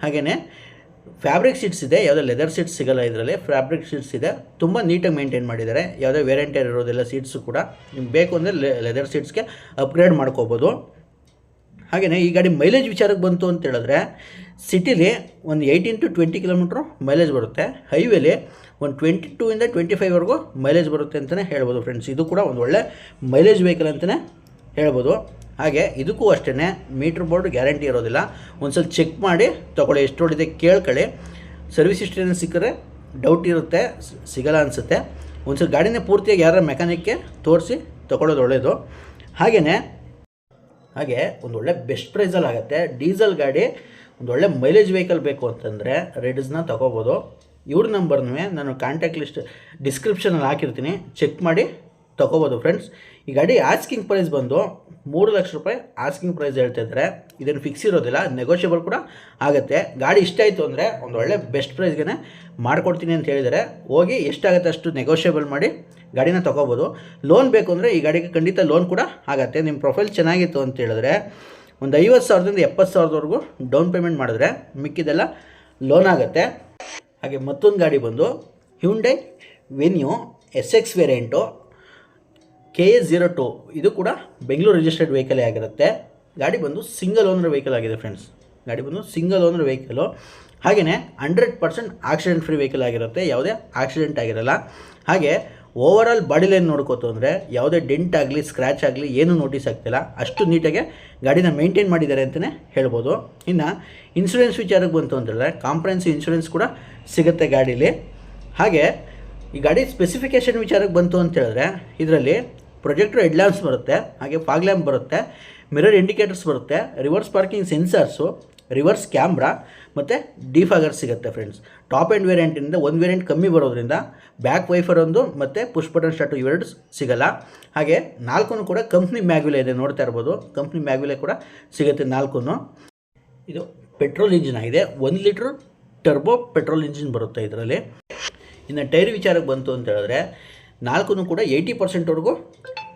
ಹಾಗೆಯೇ ಫ್ಯಾಬ್ರಿಕ್ ಸೀಟ್ಸ್ ಇದೆ. ಯಾವುದೇ ಲೆದರ್ ಸೀಟ್ಸ್ ಸಿಗಲ್ಲ ಇದರಲ್ಲಿ. ಫ್ಯಾಬ್ರಿಕ್ ಸೀಟ್ಸ್ ಇದೆ. ತುಂಬ ನೀಟಾಗಿ ಮೇಂಟೈನ್ ಮಾಡಿದ್ದಾರೆ. ಯಾವುದೇ ವೇರೆಂಟೇರ್ ಇರೋದಿಲ್ಲ ಸೀಟ್ಸು ಕೂಡ. ನಿಮ್ಗೆ ಬೇಕು ಅಂದರೆ ಲೆದರ್ ಸೀಟ್ಸ್ಗೆ ಅಪ್ಗ್ರೇಡ್ ಮಾಡ್ಕೋಬೋದು. ಹಾಗೆಯೇ ಈ ಗಾಡಿ ಮೈಲೇಜ್ ವಿಚಾರಕ್ಕೆ ಬಂತು ಅಂತ ಹೇಳಿದ್ರೆ ಸಿಟಿಲಿ ಒಂದು eighteen to twenty kilometre mileage ಬರುತ್ತೆ. ಹೈವೇಲಿ ಒಂದು ಟ್ವೆಂಟಿ ಟೂ ಇಂದ ಟ್ವೆಂಟಿ ಫೈವ್ವರೆಗೂ ಮೈಲೇಜ್ ಬರುತ್ತೆ ಅಂತಲೇ ಹೇಳ್ಬೋದು ಫ್ರೆಂಡ್ಸ್ ಇದು ಕೂಡ ಒಂದು ಒಳ್ಳೆ ಮೈಲೇಜ್ ವೆಹಿಕಲ್ ಅಂತಲೇ ಹೇಳ್ಬೋದು. ಹಾಗೆ ಇದಕ್ಕೂ ಅಷ್ಟೇ ಮೀಟ್ರ್ ಬೋರ್ಡ್ ಗ್ಯಾರಂಟಿ ಇರೋದಿಲ್ಲ. ಒಂದು ಸಲ ಚೆಕ್ ಮಾಡಿ ತೊಗೊಳ್ಳಿ, ಎಷ್ಟು ಹೊಡಿದೆ ಕೇಳ್ಕೊಳ್ಳಿ. ಸರ್ವಿಸ್ ಹಿಸ್ಟ್ರಿನ ಸಿಕ್ಕರೆ ಡೌಟ್ ಇರುತ್ತೆ, ಸಿಗಲ್ಲ ಅನಿಸುತ್ತೆ. ಒಂದ್ಸಲ ಗಾಡಿನೇ ಪೂರ್ತಿಯಾಗಿ ಯಾರ ಮೆಕ್ಯಾನಿಕ್ಗೆ ತೋರಿಸಿ ತೊಗೊಳ್ಳೋದು ಒಳ್ಳೆಯದು ಹಾಗೆಯೇ ಹಾಗೆ ಒಂದು ಒಳ್ಳೆ ಬೆಸ್ಟ್ ಪ್ರೈಸಲ್ಲಿ ಆಗುತ್ತೆ ಡೀಸೆಲ್ ಗಾಡಿ ಒಂದು ಒಳ್ಳೆ ಮೈಲೇಜ್ ವೆಹಿಕಲ್ ಬೇಕು ಅಂತಂದರೆ ರೆಡ್ಸ್ನ ತಗೋಬೋದು. ಇವ್ರ ನಂಬರ್ನೂ ನಾನು ಕಾಂಟ್ಯಾಕ್ಟ್ ಲಿಸ್ಟ್ ಡಿಸ್ಕ್ರಿಪ್ಷನಲ್ಲಿ ಹಾಕಿರ್ತೀನಿ. ಚೆಕ್ ಮಾಡಿ ತೊಗೋಬೋದು ಫ್ರೆಂಡ್ಸ್ ಈ ಗಾಡಿ ಆಸ್ಕಿಂಗ್ ಪ್ರೈಸ್ ಬಂದು ಮೂರು ಲಕ್ಷ ರೂಪಾಯಿ ಆಸ್ಕಿಂಗ್ ಪ್ರೈಸ್ ಹೇಳ್ತಾ ಇದ್ದಾರೆ. ಇದನ್ನು ಫಿಕ್ಸ್ ಇರೋದಿಲ್ಲ ನೆಗೋಷಿಯಬಲ್ ಕೂಡ ಆಗುತ್ತೆ. ಗಾಡಿ ಇಷ್ಟ ಆಯಿತು ಅಂದರೆ ಒಂದು ಒಳ್ಳೆ ಬೆಸ್ಟ್ ಪ್ರೈಸ್ಗೆ ಮಾಡ್ಕೊಡ್ತೀನಿ ಅಂತ ಹೇಳಿದರೆ ಹೋಗಿ ಎಷ್ಟಾಗುತ್ತೆ ಅಷ್ಟು ನೆಗೋಷಿಯಬಲ್ ಮಾಡಿ ಗಾಡಿನ ತೊಗೋಬೋದು. ಲೋನ್ ಬೇಕು ಅಂದರೆ ಈ ಗಾಡಿಗೆ ಖಂಡಿತ ಲೋನ್ ಕೂಡ ಆಗುತ್ತೆ. ನಿಮ್ಮ ಪ್ರೊಫೈಲ್ ಚೆನ್ನಾಗಿತ್ತು ಅಂತ ಹೇಳಿದ್ರೆ ಒಂದು ಐವತ್ತು ಸಾವಿರದಿಂದ ಎಪ್ಪತ್ತು ಸಾವಿರದವರೆಗೂ ಡೌನ್ ಪೇಮೆಂಟ್ ಮಾಡಿದ್ರೆ ಮಿಕ್ಕಿದೆಲ್ಲ ಲೋನ್ ಆಗುತ್ತೆ. ಹಾಗೆ ಮತ್ತೊಂದು ಗಾಡಿ ಬಂದು Hyundai Venue S X variant K A zero two. ಇದು ಕೂಡ ಬೆಂಗಳೂರು ರಿಜಿಸ್ಟರ್ಡ್ ವೆಹಿಕಲೇ ಆಗಿರುತ್ತೆ. ಗಾಡಿ ಬಂದು ಸಿಂಗಲ್ ಓನರ್ ವೆಹಿಕಲ್ ಆಗಿದೆ ಫ್ರೆಂಡ್ಸ್ ಗಾಡಿ ಬಂದು ಸಿಂಗಲ್ ಓನರ್ ವೆಹಿಕಲು ಹಾಗೆಯೇ hundred percent accident free vehicle ಆಗಿರುತ್ತೆ. ಯಾವುದೇ ಆಕ್ಸಿಡೆಂಟ್ ಆಗಿರಲ್ಲ. ಹಾಗೆ ಓವರ್ ಆಲ್ ಲೈನ್ ನೋಡ್ಕೋತು ಅಂದರೆ ಯಾವುದೇ ಡೆಂಟ್ ಆಗಲಿ ಸ್ಕ್ರ್ಯಾಚ್ ಆಗಲಿ ಏನೂ ನೋಟಿಸ್ ಆಗ್ತಿಲ್ಲ. ಅಷ್ಟು ನೀಟಾಗಿ ಗಾಡಿನ ಮೇಂಟೈನ್ ಮಾಡಿದ್ದಾರೆ ಅಂತಲೇ ಹೇಳ್ಬೋದು. ಇನ್ನು ಇನ್ಶೂರೆನ್ಸ್ ವಿಚಾರಕ್ಕೆ ಬಂತು ಅಂತಂದರೆ ಕಾಂಪ್ರೆನ್ಸಿವ್ ಇನ್ಶೂರೆನ್ಸ್ ಕೂಡ ಸಿಗುತ್ತೆ ಗಾಡೀಲಿ. ಹಾಗೆ ಈ ಗಾಡಿ ಸ್ಪೆಸಿಫಿಕೇಷನ್ ವಿಚಾರಕ್ಕೆ ಬಂತು ಅಂತ ಹೇಳಿದ್ರೆ, ಇದರಲ್ಲಿ ಪ್ರೊಜೆಕ್ಟರ್ ಹೆಡ್ಲ್ಯಾಂಪ್ಸ್ ಬರುತ್ತೆ, ಹಾಗೆ ಫಾಗ್ ಲ್ಯಾಂಪ್ ಬರುತ್ತೆ ಮಿರರ್ ಇಂಡಿಕೇಟರ್ಸ್ ಬರುತ್ತೆ reverse parking sensors reverse camera ಮತ್ತು ಡಿಫಾಗರ್ ಸಿಗುತ್ತೆ ಫ್ರೆಂಡ್ಸ್ ಟಾಪ್ ಆ್ಯಂಡ್ ವೇರಿಯಂಟಿಂದ ಒಂದು ವೇರಿಯಂಟ್ ಕಮ್ಮಿ ಬರೋದ್ರಿಂದ ಬ್ಯಾಕ್ ವೈಫರ್ ಒಂದು ಮತ್ತು ಪುಷ್ ಬಟನ್ ಇವೆರಡು ಸಿಗಲ್ಲ. ಹಾಗೆ ನಾಲ್ಕು ಕೂಡ ಕಂಪ್ನಿ ಮ್ಯಾಗ್ಯುಲೆ ಇದೆ, ನೋಡ್ತಾ ಇರ್ಬೋದು. ಕಂಪ್ನಿ ಮ್ಯಾಗ್ಯುಲೆ ಕೂಡ ಸಿಗುತ್ತೆ ನಾಲ್ಕು ಇದು ಪೆಟ್ರೋಲ್ ಇಂಜಿನ್ ಆಗಿದೆ. ಒಂದು ಲೀಟ್ರ್ ಟರ್ಬೋ ಪೆಟ್ರೋಲ್ ಇಂಜಿನ್ ಬರುತ್ತೆ ಇದರಲ್ಲಿ. ಇನ್ನು ಟೈರ್ ವಿಚಾರಕ್ಕೆ ಬಂತು ಅಂತ ಹೇಳಿದ್ರೆ ನಾಲ್ಕು ಕೂಡ ಏಯ್ಟಿ ಪರ್ಸೆಂಟ್ವರೆಗೂ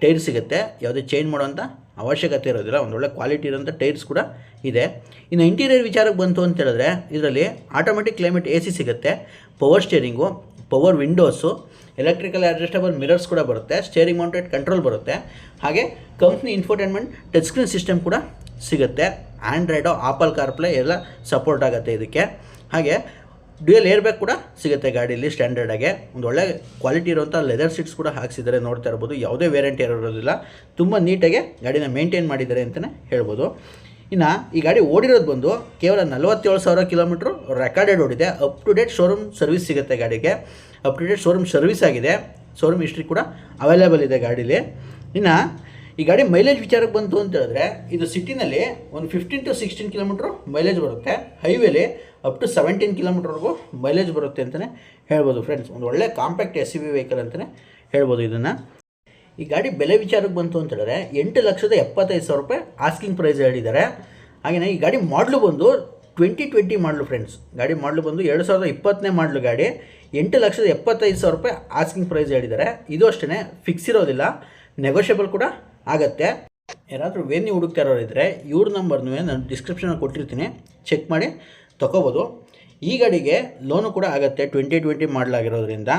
ಟೈರ್ ಸಿಗುತ್ತೆ. ಯಾವುದೇ ಚೇಂಜ್ ಮಾಡೋಂಥ ಅವಶ್ಯಕತೆ ಇರೋದಿಲ್ಲ. ಒಂದೊಳ್ಳೆ ಕ್ವಾಲಿಟಿ ಇರೋಂಥ ಟೈರ್ಸ್ ಕೂಡ ಇದೆ. ಇನ್ನು ಇಂಟೀರಿಯರ್ ವಿಚಾರಕ್ಕೆ ಬಂತು ಅಂತ ಹೇಳಿದ್ರೆ, ಇದರಲ್ಲಿ ಆಟೋಮೆಟಿಕ್ ಕ್ಲೈಮೇಟ್ ಎ ಸಿ ಸಿಗುತ್ತೆ. Power steering power windows electrical adjustable mirrors ಕೂಡ ಬರುತ್ತೆ. ಸ್ಟೇರಿಂಗ್ ಮೌಂಟೆಡ್ ಕಂಟ್ರೋಲ್ ಬರುತ್ತೆ. ಹಾಗೆ company infotainment touch screen system ಕೂಡ ಸಿಗುತ್ತೆ. ಆ್ಯಂಡ್ರಾಯ್ಡು ಆಪಲ್ ಕಾರ್ಪ್ಲೇ ಎಲ್ಲ ಸಪೋರ್ಟ್ ಆಗುತ್ತೆ ಇದಕ್ಕೆ. ಹಾಗೆ ಡ್ಯೂಯಲ್ ಏರ್ ಬ್ಯಾಗ್ ಕೂಡ ಸಿಗುತ್ತೆ ಗಾಡೀಲಿ ಸ್ಟ್ಯಾಂಡರ್ಡಾಗೆ ಒಂದು ಒಳ್ಳೆ ಕ್ವಾಲಿಟಿ ಇರುವಂಥ ಲೆದರ್ ಸೀಟ್ಸ್ ಕೂಡ ಹಾಕ್ಸಿದ್ದಾರೆ ನೋಡ್ತಾ ಇರ್ಬೋದು. ಯಾವುದೇ ವೇರಿಯಂಟ್ ಇರೋದಿಲ್ಲ. ತುಂಬ ನೀಟಾಗಿ ಗಾಡಿನ ಮೇಂಟೈನ್ ಮಾಡಿದ್ದಾರೆ ಅಂತಲೇ ಹೇಳ್ಬೋದು. ಇನ್ನು ಈ ಗಾಡಿ ಓಡಿರೋದು ಬಂದು ಕೇವಲ ನಲವತ್ತೇಳು ಸಾವಿರ ಕಿಲೋಮೀಟ್ರ್ ರೆಕಾರ್ಡೆಡ್ ಓಡಿದೆ. Up to date showroom service ಸಿಗುತ್ತೆ ಗಾಡಿಗೆ. Up to date showroom service ಆಗಿದೆ. ಶೋರೂಮ್ ಹಿಸ್ಟ್ರಿ ಕೂಡ ಅವೈಲೇಬಲ್ ಇದೆ ಗಾಡೀಲಿ. ಇನ್ನು ಈ ಗಾಡಿ ಮೈಲೇಜ್ ವಿಚಾರಕ್ಕೆ ಬಂತು ಅಂತ ಹೇಳಿದ್ರೆ, ಇದು ಸಿಟಿನಲ್ಲಿ ಒಂದು fifteen to sixteen kilometre mileage ಬರುತ್ತೆ. ಹೈವೇಲಿ ಅಪ್ ಟು ಸೆವೆಂಟೀನ್ ಕಿಲೋಮೀಟ್ರ್ವರೆಗೂ ಮೈಲೇಜ್ ಬರುತ್ತೆ ಅಂತಲೇ ಹೇಳ್ಬೋದು ಫ್ರೆಂಡ್ಸ್ ಒಂದು ಒಳ್ಳೆ compact S C B vehicle ಅಂತಲೇ ಹೇಳ್ಬೋದು ಇದನ್ನು. ಈ ಗಾಡಿ ಬೆಲೆ ವಿಚಾರಕ್ಕೆ ಬಂತು ಅಂತ ಹೇಳಿದ್ರೆ, ಎಂಟು ಲಕ್ಷದ ಎಪ್ಪತ್ತೈದು ಸಾವಿರ ರೂಪಾಯಿ ಆಸ್ಕಿಂಗ್ ಪ್ರೈಸ್ ಹೇಳಿದ್ದಾರೆ. ಹಾಗೆಯೇ ಈ ಗಾಡಿ ಮಾಡಲು ಬಂದು ಟ್ವೆಂಟಿ ಟ್ವೆಂಟಿ ಮಾಡಲು ಫ್ರೆಂಡ್ಸ್ ಗಾಡಿ ಮಾಡಲು ಬಂದು ಎರಡು ಸಾವಿರದ ಇಪ್ಪತ್ತನೇ ಮಾಡಲು ಗಾಡಿ, ಎಂಟು ಲಕ್ಷದ ಎಪ್ಪತ್ತೈದು ಸಾವಿರ ರೂಪಾಯಿ ಆಸ್ಕಿಂಗ್ ಪ್ರೈಸ್ ಹೇಳಿದ್ದಾರೆ. ಇದು ಅಷ್ಟೇ ಫಿಕ್ಸ್ ಇರೋದಿಲ್ಲ. ನೆಗೋಷಿಯಬಲ್ ಕೂಡ. ಆಗತ್ತೆ. ಯಾರಾದರೂ ವೇನ್ಯೂ ಹುಡುಕ್ತಾ ಇರೋರಿದ್ದರೆ ಇವ್ರ ನಂಬರ್ನೂ ನಾನು ಡಿಸ್ಕ್ರಿಪ್ಷನಲ್ಲಿ ಕೊಟ್ಟಿರ್ತೀನಿ. ಚೆಕ್ ಮಾಡಿ ತೊಗೋಬೋದು ಈ ಗಾಡಿಗೆ ಲೋನು ಕೂಡ ಆಗುತ್ತೆ ಟ್ವೆಂಟಿ ಟ್ವೆಂಟಿ ಮಾಡಲಾಗಿರೋದ್ರಿಂದ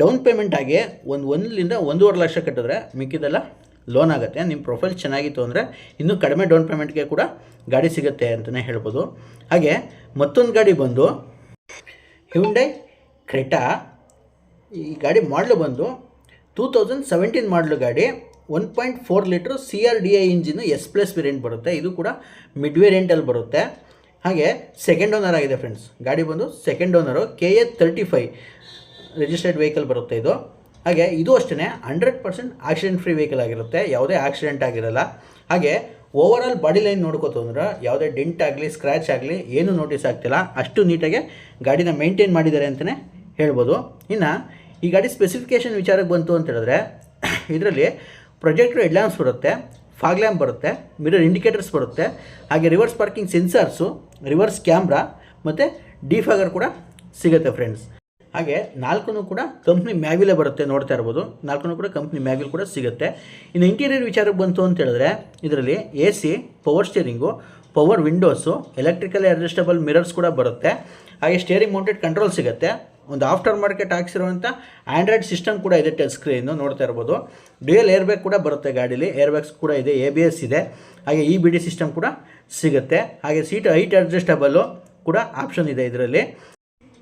ಡೌನ್ ಪೇಮೆಂಟ್ ಆಗಿ ಒಂದು ಒಂದರಿಂದ ಒಂದೂವರೆ ಲಕ್ಷ ಕಟ್ಟಿದ್ರೆ ಮಿಕ್ಕಿದೆಲ್ಲ ಲೋನ್ ಆಗುತ್ತೆ. ನಿಮ್ಮ ಪ್ರೊಫೈಲ್ ಚೆನ್ನಾಗಿತ್ತು ಅಂದರೆ ಇನ್ನೂ ಕಡಿಮೆ ಡೌನ್ ಪೇಮೆಂಟ್ಗೆ ಕೂಡ ಗಾಡಿ ಸಿಗುತ್ತೆ ಅಂತಲೇ ಹೇಳ್ಬೋದು. ಹಾಗೆ ಮತ್ತೊಂದು ಗಾಡಿ ಬಂದು ಹ್ಯುಂಡೈ ಕ್ರೆಟಾ ಈ ಗಾಡಿ ಮಾಡಲು ಬಂದು ಟೂ ತೌಸಂಡ್ ಸೆವೆಂಟೀನ್ ಮಾಡಲು ಗಾಡಿ. One point four litre C R D I engine S plus variant ಬರುತ್ತೆ. ಇದು ಕೂಡ ಮಿಡ್ ವೇರಿಯಂಟಲ್ಲಿ ಬರುತ್ತೆ. ಹಾಗೆ ಸೆಕೆಂಡ್ ಓನರ್ ಆಗಿದೆ ಫ್ರೆಂಡ್ಸ್. ಗಾಡಿ ಬಂದು second owner, K A thirty five registered vehicle ಬರುತ್ತೆ ಇದು. ಹಾಗೆ ಇದು ಅಷ್ಟೇ hundred percent accident free vehicle ಆಗಿರುತ್ತೆ. ಯಾವುದೇ ಆಕ್ಸಿಡೆಂಟ್ ಆಗಿರಲ್ಲ. ಹಾಗೆ ಓವರ್ ಆಲ್ ಬಾಡಿ ಲೈನ್ ನೋಡ್ಕೋತು ಅಂದ್ರೆ ಯಾವುದೇ ಡೆಂಟ್ ಆಗಲಿ ಸ್ಕ್ರ್ಯಾಚ್ ಆಗಲಿ ಏನೂ ನೋಟಿಸ್ ಆಗ್ತಿಲ್ಲ. ಅಷ್ಟು ನೀಟಾಗಿ ಗಾಡಿನ ಮೇಂಟೈನ್ ಮಾಡಿದ್ದಾರೆ ಅಂತಲೇ ಹೇಳ್ಬೋದು. ಇನ್ನು ಈ ಗಾಡಿ ಸ್ಪೆಸಿಫಿಕೇಷನ್ ವಿಚಾರಕ್ಕೆ ಬಂತು ಅಂತ ಹೇಳಿದ್ರೆ, ಇದರಲ್ಲಿ ಪ್ರೊಜೆಕ್ಟರ್ ಹೆಡ್ಲ್ಯಾಂಪ್ಸ್ ಬರುತ್ತೆ, ಫಾಗ್ ಲ್ಯಾಂಪ್ ಬರುತ್ತೆ, ಮಿರರ್ ಇಂಡಿಕೇಟರ್ಸ್ ಬರುತ್ತೆ, ಹಾಗೆ reverse parking sensors, reverse camera ಮತ್ತು ಡಿಫಾಗರ್ ಕೂಡ ಸಿಗುತ್ತೆ ಫ್ರೆಂಡ್ಸ್. ಹಾಗೆ ನಾಲ್ಕು ಕೂಡ ಕಂಪ್ನಿ ಮ್ಯಾವಿಲೇ ಬರುತ್ತೆ ನೋಡ್ತಾ ಇರ್ಬೋದು. ನಾಲ್ಕು ಕೂಡ ಕಂಪ್ನಿ ಮ್ಯಾವಿಲ್ ಕೂಡ ಸಿಗುತ್ತೆ. ಇನ್ನು ಇಂಟೀರಿಯರ್ ವಿಚಾರಕ್ಕೆ ಬಂತು ಅಂತ ಹೇಳಿದ್ರೆ, ಇದರಲ್ಲಿ A C power steering, power windows, electrical adjustable mirrors ಕೂಡ ಬರುತ್ತೆ. ಹಾಗೆ ಸ್ಟೇರಿಂಗ್ ಮೌಂಟೆಡ್ ಕಂಟ್ರೋಲ್ ಸಿಗುತ್ತೆ. ಒಂದು ಆಫ್ಟರ್ ಮಾರ್ಕೆಟ್ ಹಾಕ್ಸಿರುವಂಥ ಆ್ಯಂಡ್ರಾಯ್ಡ್ ಸಿಸ್ಟಮ್ ಕೂಡ ಇದೆ ಟಚ್ ಸ್ಕ್ರೀನು ನೋಡ್ತಾ ಇರ್ಬೋದು. ಡ್ಯೂಯಲ್ ಏರ್ ಬ್ಯಾಗ್ ಕೂಡ ಬರುತ್ತೆ ಗಾಡೀಲಿ. ಏರ್ ಬ್ಯಾಗ್ಸ್ ಕೂಡ ಇದೆ ಎ ಬಿ ಇದೆ. ಹಾಗೆ ಇ ಬಿ ಸಿಸ್ಟಮ್ ಕೂಡ ಸಿಗುತ್ತೆ. ಹಾಗೆ ಸೀಟ್ ಹೈಟ್ ಅಡ್ಜಸ್ಟಬಲ್ಲು ಕೂಡ ಆಪ್ಷನ್ ಇದೆ ಇದರಲ್ಲಿ.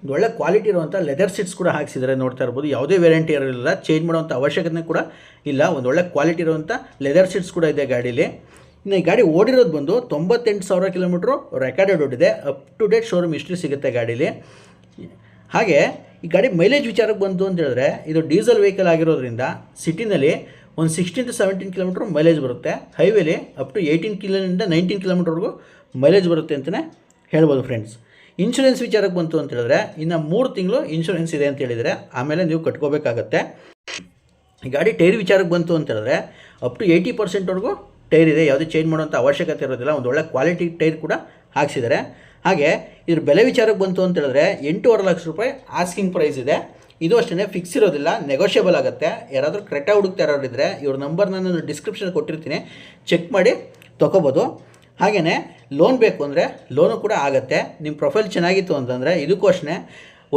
ಒಳ್ಳೆ ಕ್ವಾಲಿಟಿ ಇರುವಂಥ ಲೆದರ್ ಸೀಟ್ಸ್ ಕೂಡ ಹಾಕ್ಸಿದ್ದಾರೆ ನೋಡ್ತಾ ಇರ್ಬೋದು. ಯಾವುದೇ ವೆರೈಂಟಿ ಇರಲಿಲ್ಲ ಚೇಂಜ್ ಮಾಡುವಂಥ ಅವಶ್ಯಕತೆ ಕೂಡ ಇಲ್ಲ. ಒಂದು ಒಳ್ಳೆ ಕ್ವಾಲಿಟಿ ಇರುವಂಥ ಲೆದರ್ ಸೀಟ್ಸ್ ಕೂಡ ಇದೆ ಗಾಡೀಲಿ. ಇನ್ನು ಈ ಗಾಡಿ ಓಡಿರೋದು ಬಂದು ತೊಂಬತ್ತೆಂಟು ಸಾವಿರ ಕಿಲೋಮೀಟ್ರು ರೆಕಾರ್ಡೆಡ್ ಓಡಿದೆ. Up to date showroom history ಸಿಗುತ್ತೆ ಗಾಡೀಲಿ. ಹಾಗೆ ಈ ಗಾಡಿ ಮೈಲೇಜ್ ವಿಚಾರಕ್ಕೆ ಬಂತು ಅಂತ ಹೇಳಿದ್ರೆ ಇದು ಡೀಸೆಲ್ ವೆಹಿಕಲ್ ಆಗಿರೋದ್ರಿಂದ ಸಿಟಿನಲ್ಲಿ ಒಂದು sixteen to seventeen kilometre mileage ಬರುತ್ತೆ. ಹೈವೇಲಿ ಅಪ್ ಟು ಏಯ್ಟೀನ್ ಕಿಲೋನಿಂದ ನೈನ್ಟೀನ್ ಕಿಲೋಮೀಟ್ರ್ವರೆಗೂ ಮೈಲೇಜ್ ಬರುತ್ತೆ ಅಂತಲೇ ಹೇಳ್ಬೋದು ಫ್ರೆಂಡ್ಸ್ ಇನ್ಶೂರೆನ್ಸ್ ವಿಚಾರಕ್ಕೆ ಬಂತು ಅಂತ ಹೇಳಿದ್ರೆ ಇನ್ನು ಮೂರು ತಿಂಗಳು ಇನ್ಶೂರೆನ್ಸ್ ಇದೆ ಅಂತ ಹೇಳಿದರೆ ಆಮೇಲೆ ನೀವು ಕಟ್ಕೋಬೇಕಾಗತ್ತೆ. ಈ ಗಾಡಿ ಟೈರ್ ವಿಚಾರಕ್ಕೆ ಬಂತು ಅಂತ ಹೇಳಿದ್ರೆ ಅಪ್ ಟು ಏಯ್ಟಿ ಪರ್ಸೆಂಟ್ವರೆಗೂ ಟೈರ್ ಇದೆ. ಯಾವುದೇ ಚೇಂಜ್ ಮಾಡುವಂಥ ಅವಶ್ಯಕತೆ ಇರೋದಿಲ್ಲ. ಒಂದು ಒಳ್ಳೆ ಕ್ವಾಲಿಟಿ ಟೈರ್ ಕೂಡ ಹಾಕ್ಸಿದ್ದಾರೆ. ಹಾಗೆ ಇದ್ರ ಬೆಲೆ ವಿಚಾರಕ್ಕೆ ಬಂತು ಅಂತ ಹೇಳಿದ್ರೆ ಎಂಟೂವರೆ ಲಕ್ಷ ರೂಪಾಯಿ ಆಸ್ಕಿಂಗ್ ಪ್ರೈಸ್ ಇದೆ. ಇದು ಅಷ್ಟೇ ಫಿಕ್ಸ್ ಇರೋದಿಲ್ಲ ನೆಗೋಷಿಯಬಲ್ ಆಗುತ್ತೆ. ಯಾರಾದರೂ ಕರೆಕ್ಟಾಗಿ ಹುಡುಕ್ತಾ ಇರೋರಿದ್ರೆ ಇವ್ರ ನಂಬರ್ ನಾನು ಡಿಸ್ಕ್ರಿಪ್ಷನ್ ಕೊಟ್ಟಿರ್ತೀನಿ. ಚೆಕ್ ಮಾಡಿ ತೊಗೋಬೋದು. ಹಾಗೆಯೇ ಲೋನ್ ಬೇಕು ಅಂದರೆ ಲೋನು ಕೂಡ ಆಗುತ್ತೆ. ನಿಮ್ಮ ಪ್ರೊಫೈಲ್ ಚೆನ್ನಾಗಿತ್ತು ಅಂತಂದರೆ ಇದಕ್ಕೂ ಅಷ್ಟೇ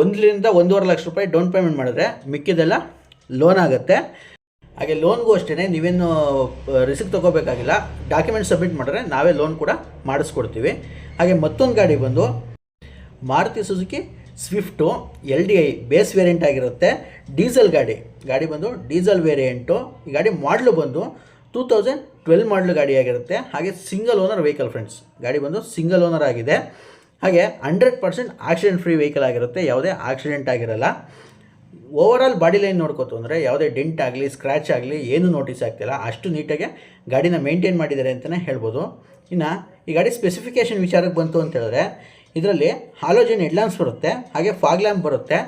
ಒಂದರಿಂದ ಒಂದೂವರೆ ಲಕ್ಷ ರೂಪಾಯಿ ಡೌನ್ ಪೇಮೆಂಟ್ ಮಾಡಿದ್ರೆ ಮಿಕ್ಕಿದೆಲ್ಲ ಲೋನ್ ಆಗುತ್ತೆ. ಹಾಗೆ ಲೋನ್ಗೂ ಅಷ್ಟೇ ನೀವೇನು ರಿಸಿಕ್ ತೊಗೋಬೇಕಾಗಿಲ್ಲ. ಡಾಕ್ಯುಮೆಂಟ್ ಸಬ್ಮಿಟ್ ಮಾಡಿದ್ರೆ ನಾವೇ ಲೋನ್ ಕೂಡ ಮಾಡಿಸ್ಕೊಡ್ತೀವಿ. ಹಾಗೆ ಮತ್ತೊಂದು ಗಾಡಿ ಬಂದು, Maruti Suzuki Swift L D I base variant ಆಗಿರುತ್ತೆ. ಡೀಸೆಲ್ ಗಾಡಿ. ಗಾಡಿ ಬಂದು ಡೀಸೆಲ್ ವೇರಿಯಂಟು ಈ ಗಾಡಿ ಮಾಡಲು ಬಂದು ಟೂ ತೌಸಂಡ್ ಟ್ವೆಲ್ ಮಾಡಲು ಗಾಡಿ ಆಗಿರುತ್ತೆ. ಹಾಗೆ ಸಿಂಗಲ್ ಓನರ್ ವೆಹಿಕಲ್ ಫ್ರೆಂಡ್ಸ್ ಗಾಡಿ ಬಂದು ಸಿಂಗಲ್ ಓನರ್ ಆಗಿದೆ. ಹಾಗೆ hundred percent accident free vehicle ಆಗಿರುತ್ತೆ. ಯಾವುದೇ ಆಕ್ಸಿಡೆಂಟ್ ಆಗಿರಲ್ಲ. ಓವರ್ ಆಲ್ ಬಾಡಿ ಲೈನ್ ನೋಡ್ಕೋತು ಅಂದರೆ ಯಾವುದೇ ಡೆಂಟ್ ಆಗಲಿ ಸ್ಕ್ರ್ಯಾಚ್ ಆಗಲಿ, ಏನೂ ನೋಟಿಸ್ ಆಗ್ತಿಲ್ಲ. ಅಷ್ಟು ನೀಟಾಗಿ ಗಾಡಿನ ಮೇಂಟೈನ್ ಮಾಡಿದ್ದಾರೆ ಅಂತಲೇ ಹೇಳ್ಬೋದು. ಇನ್ನು ಈ ಗಾಡಿ ಸ್ಪೆಸಿಫಿಕೇಷನ್ ವಿಚಾರಕ್ಕೆ ಬಂತು ಅಂತ ಹೇಳಿದ್ರೆ, ಇದರಲ್ಲಿ ಹಾಲೋಜನ್ ಹೆಡ್ಲಾಂಪ್ಸ್ ಬರುತ್ತೆ, ಹಾಗೆ ಫಾಗ್ ಲ್ಯಾಂಪ್ ಬರುತ್ತೆ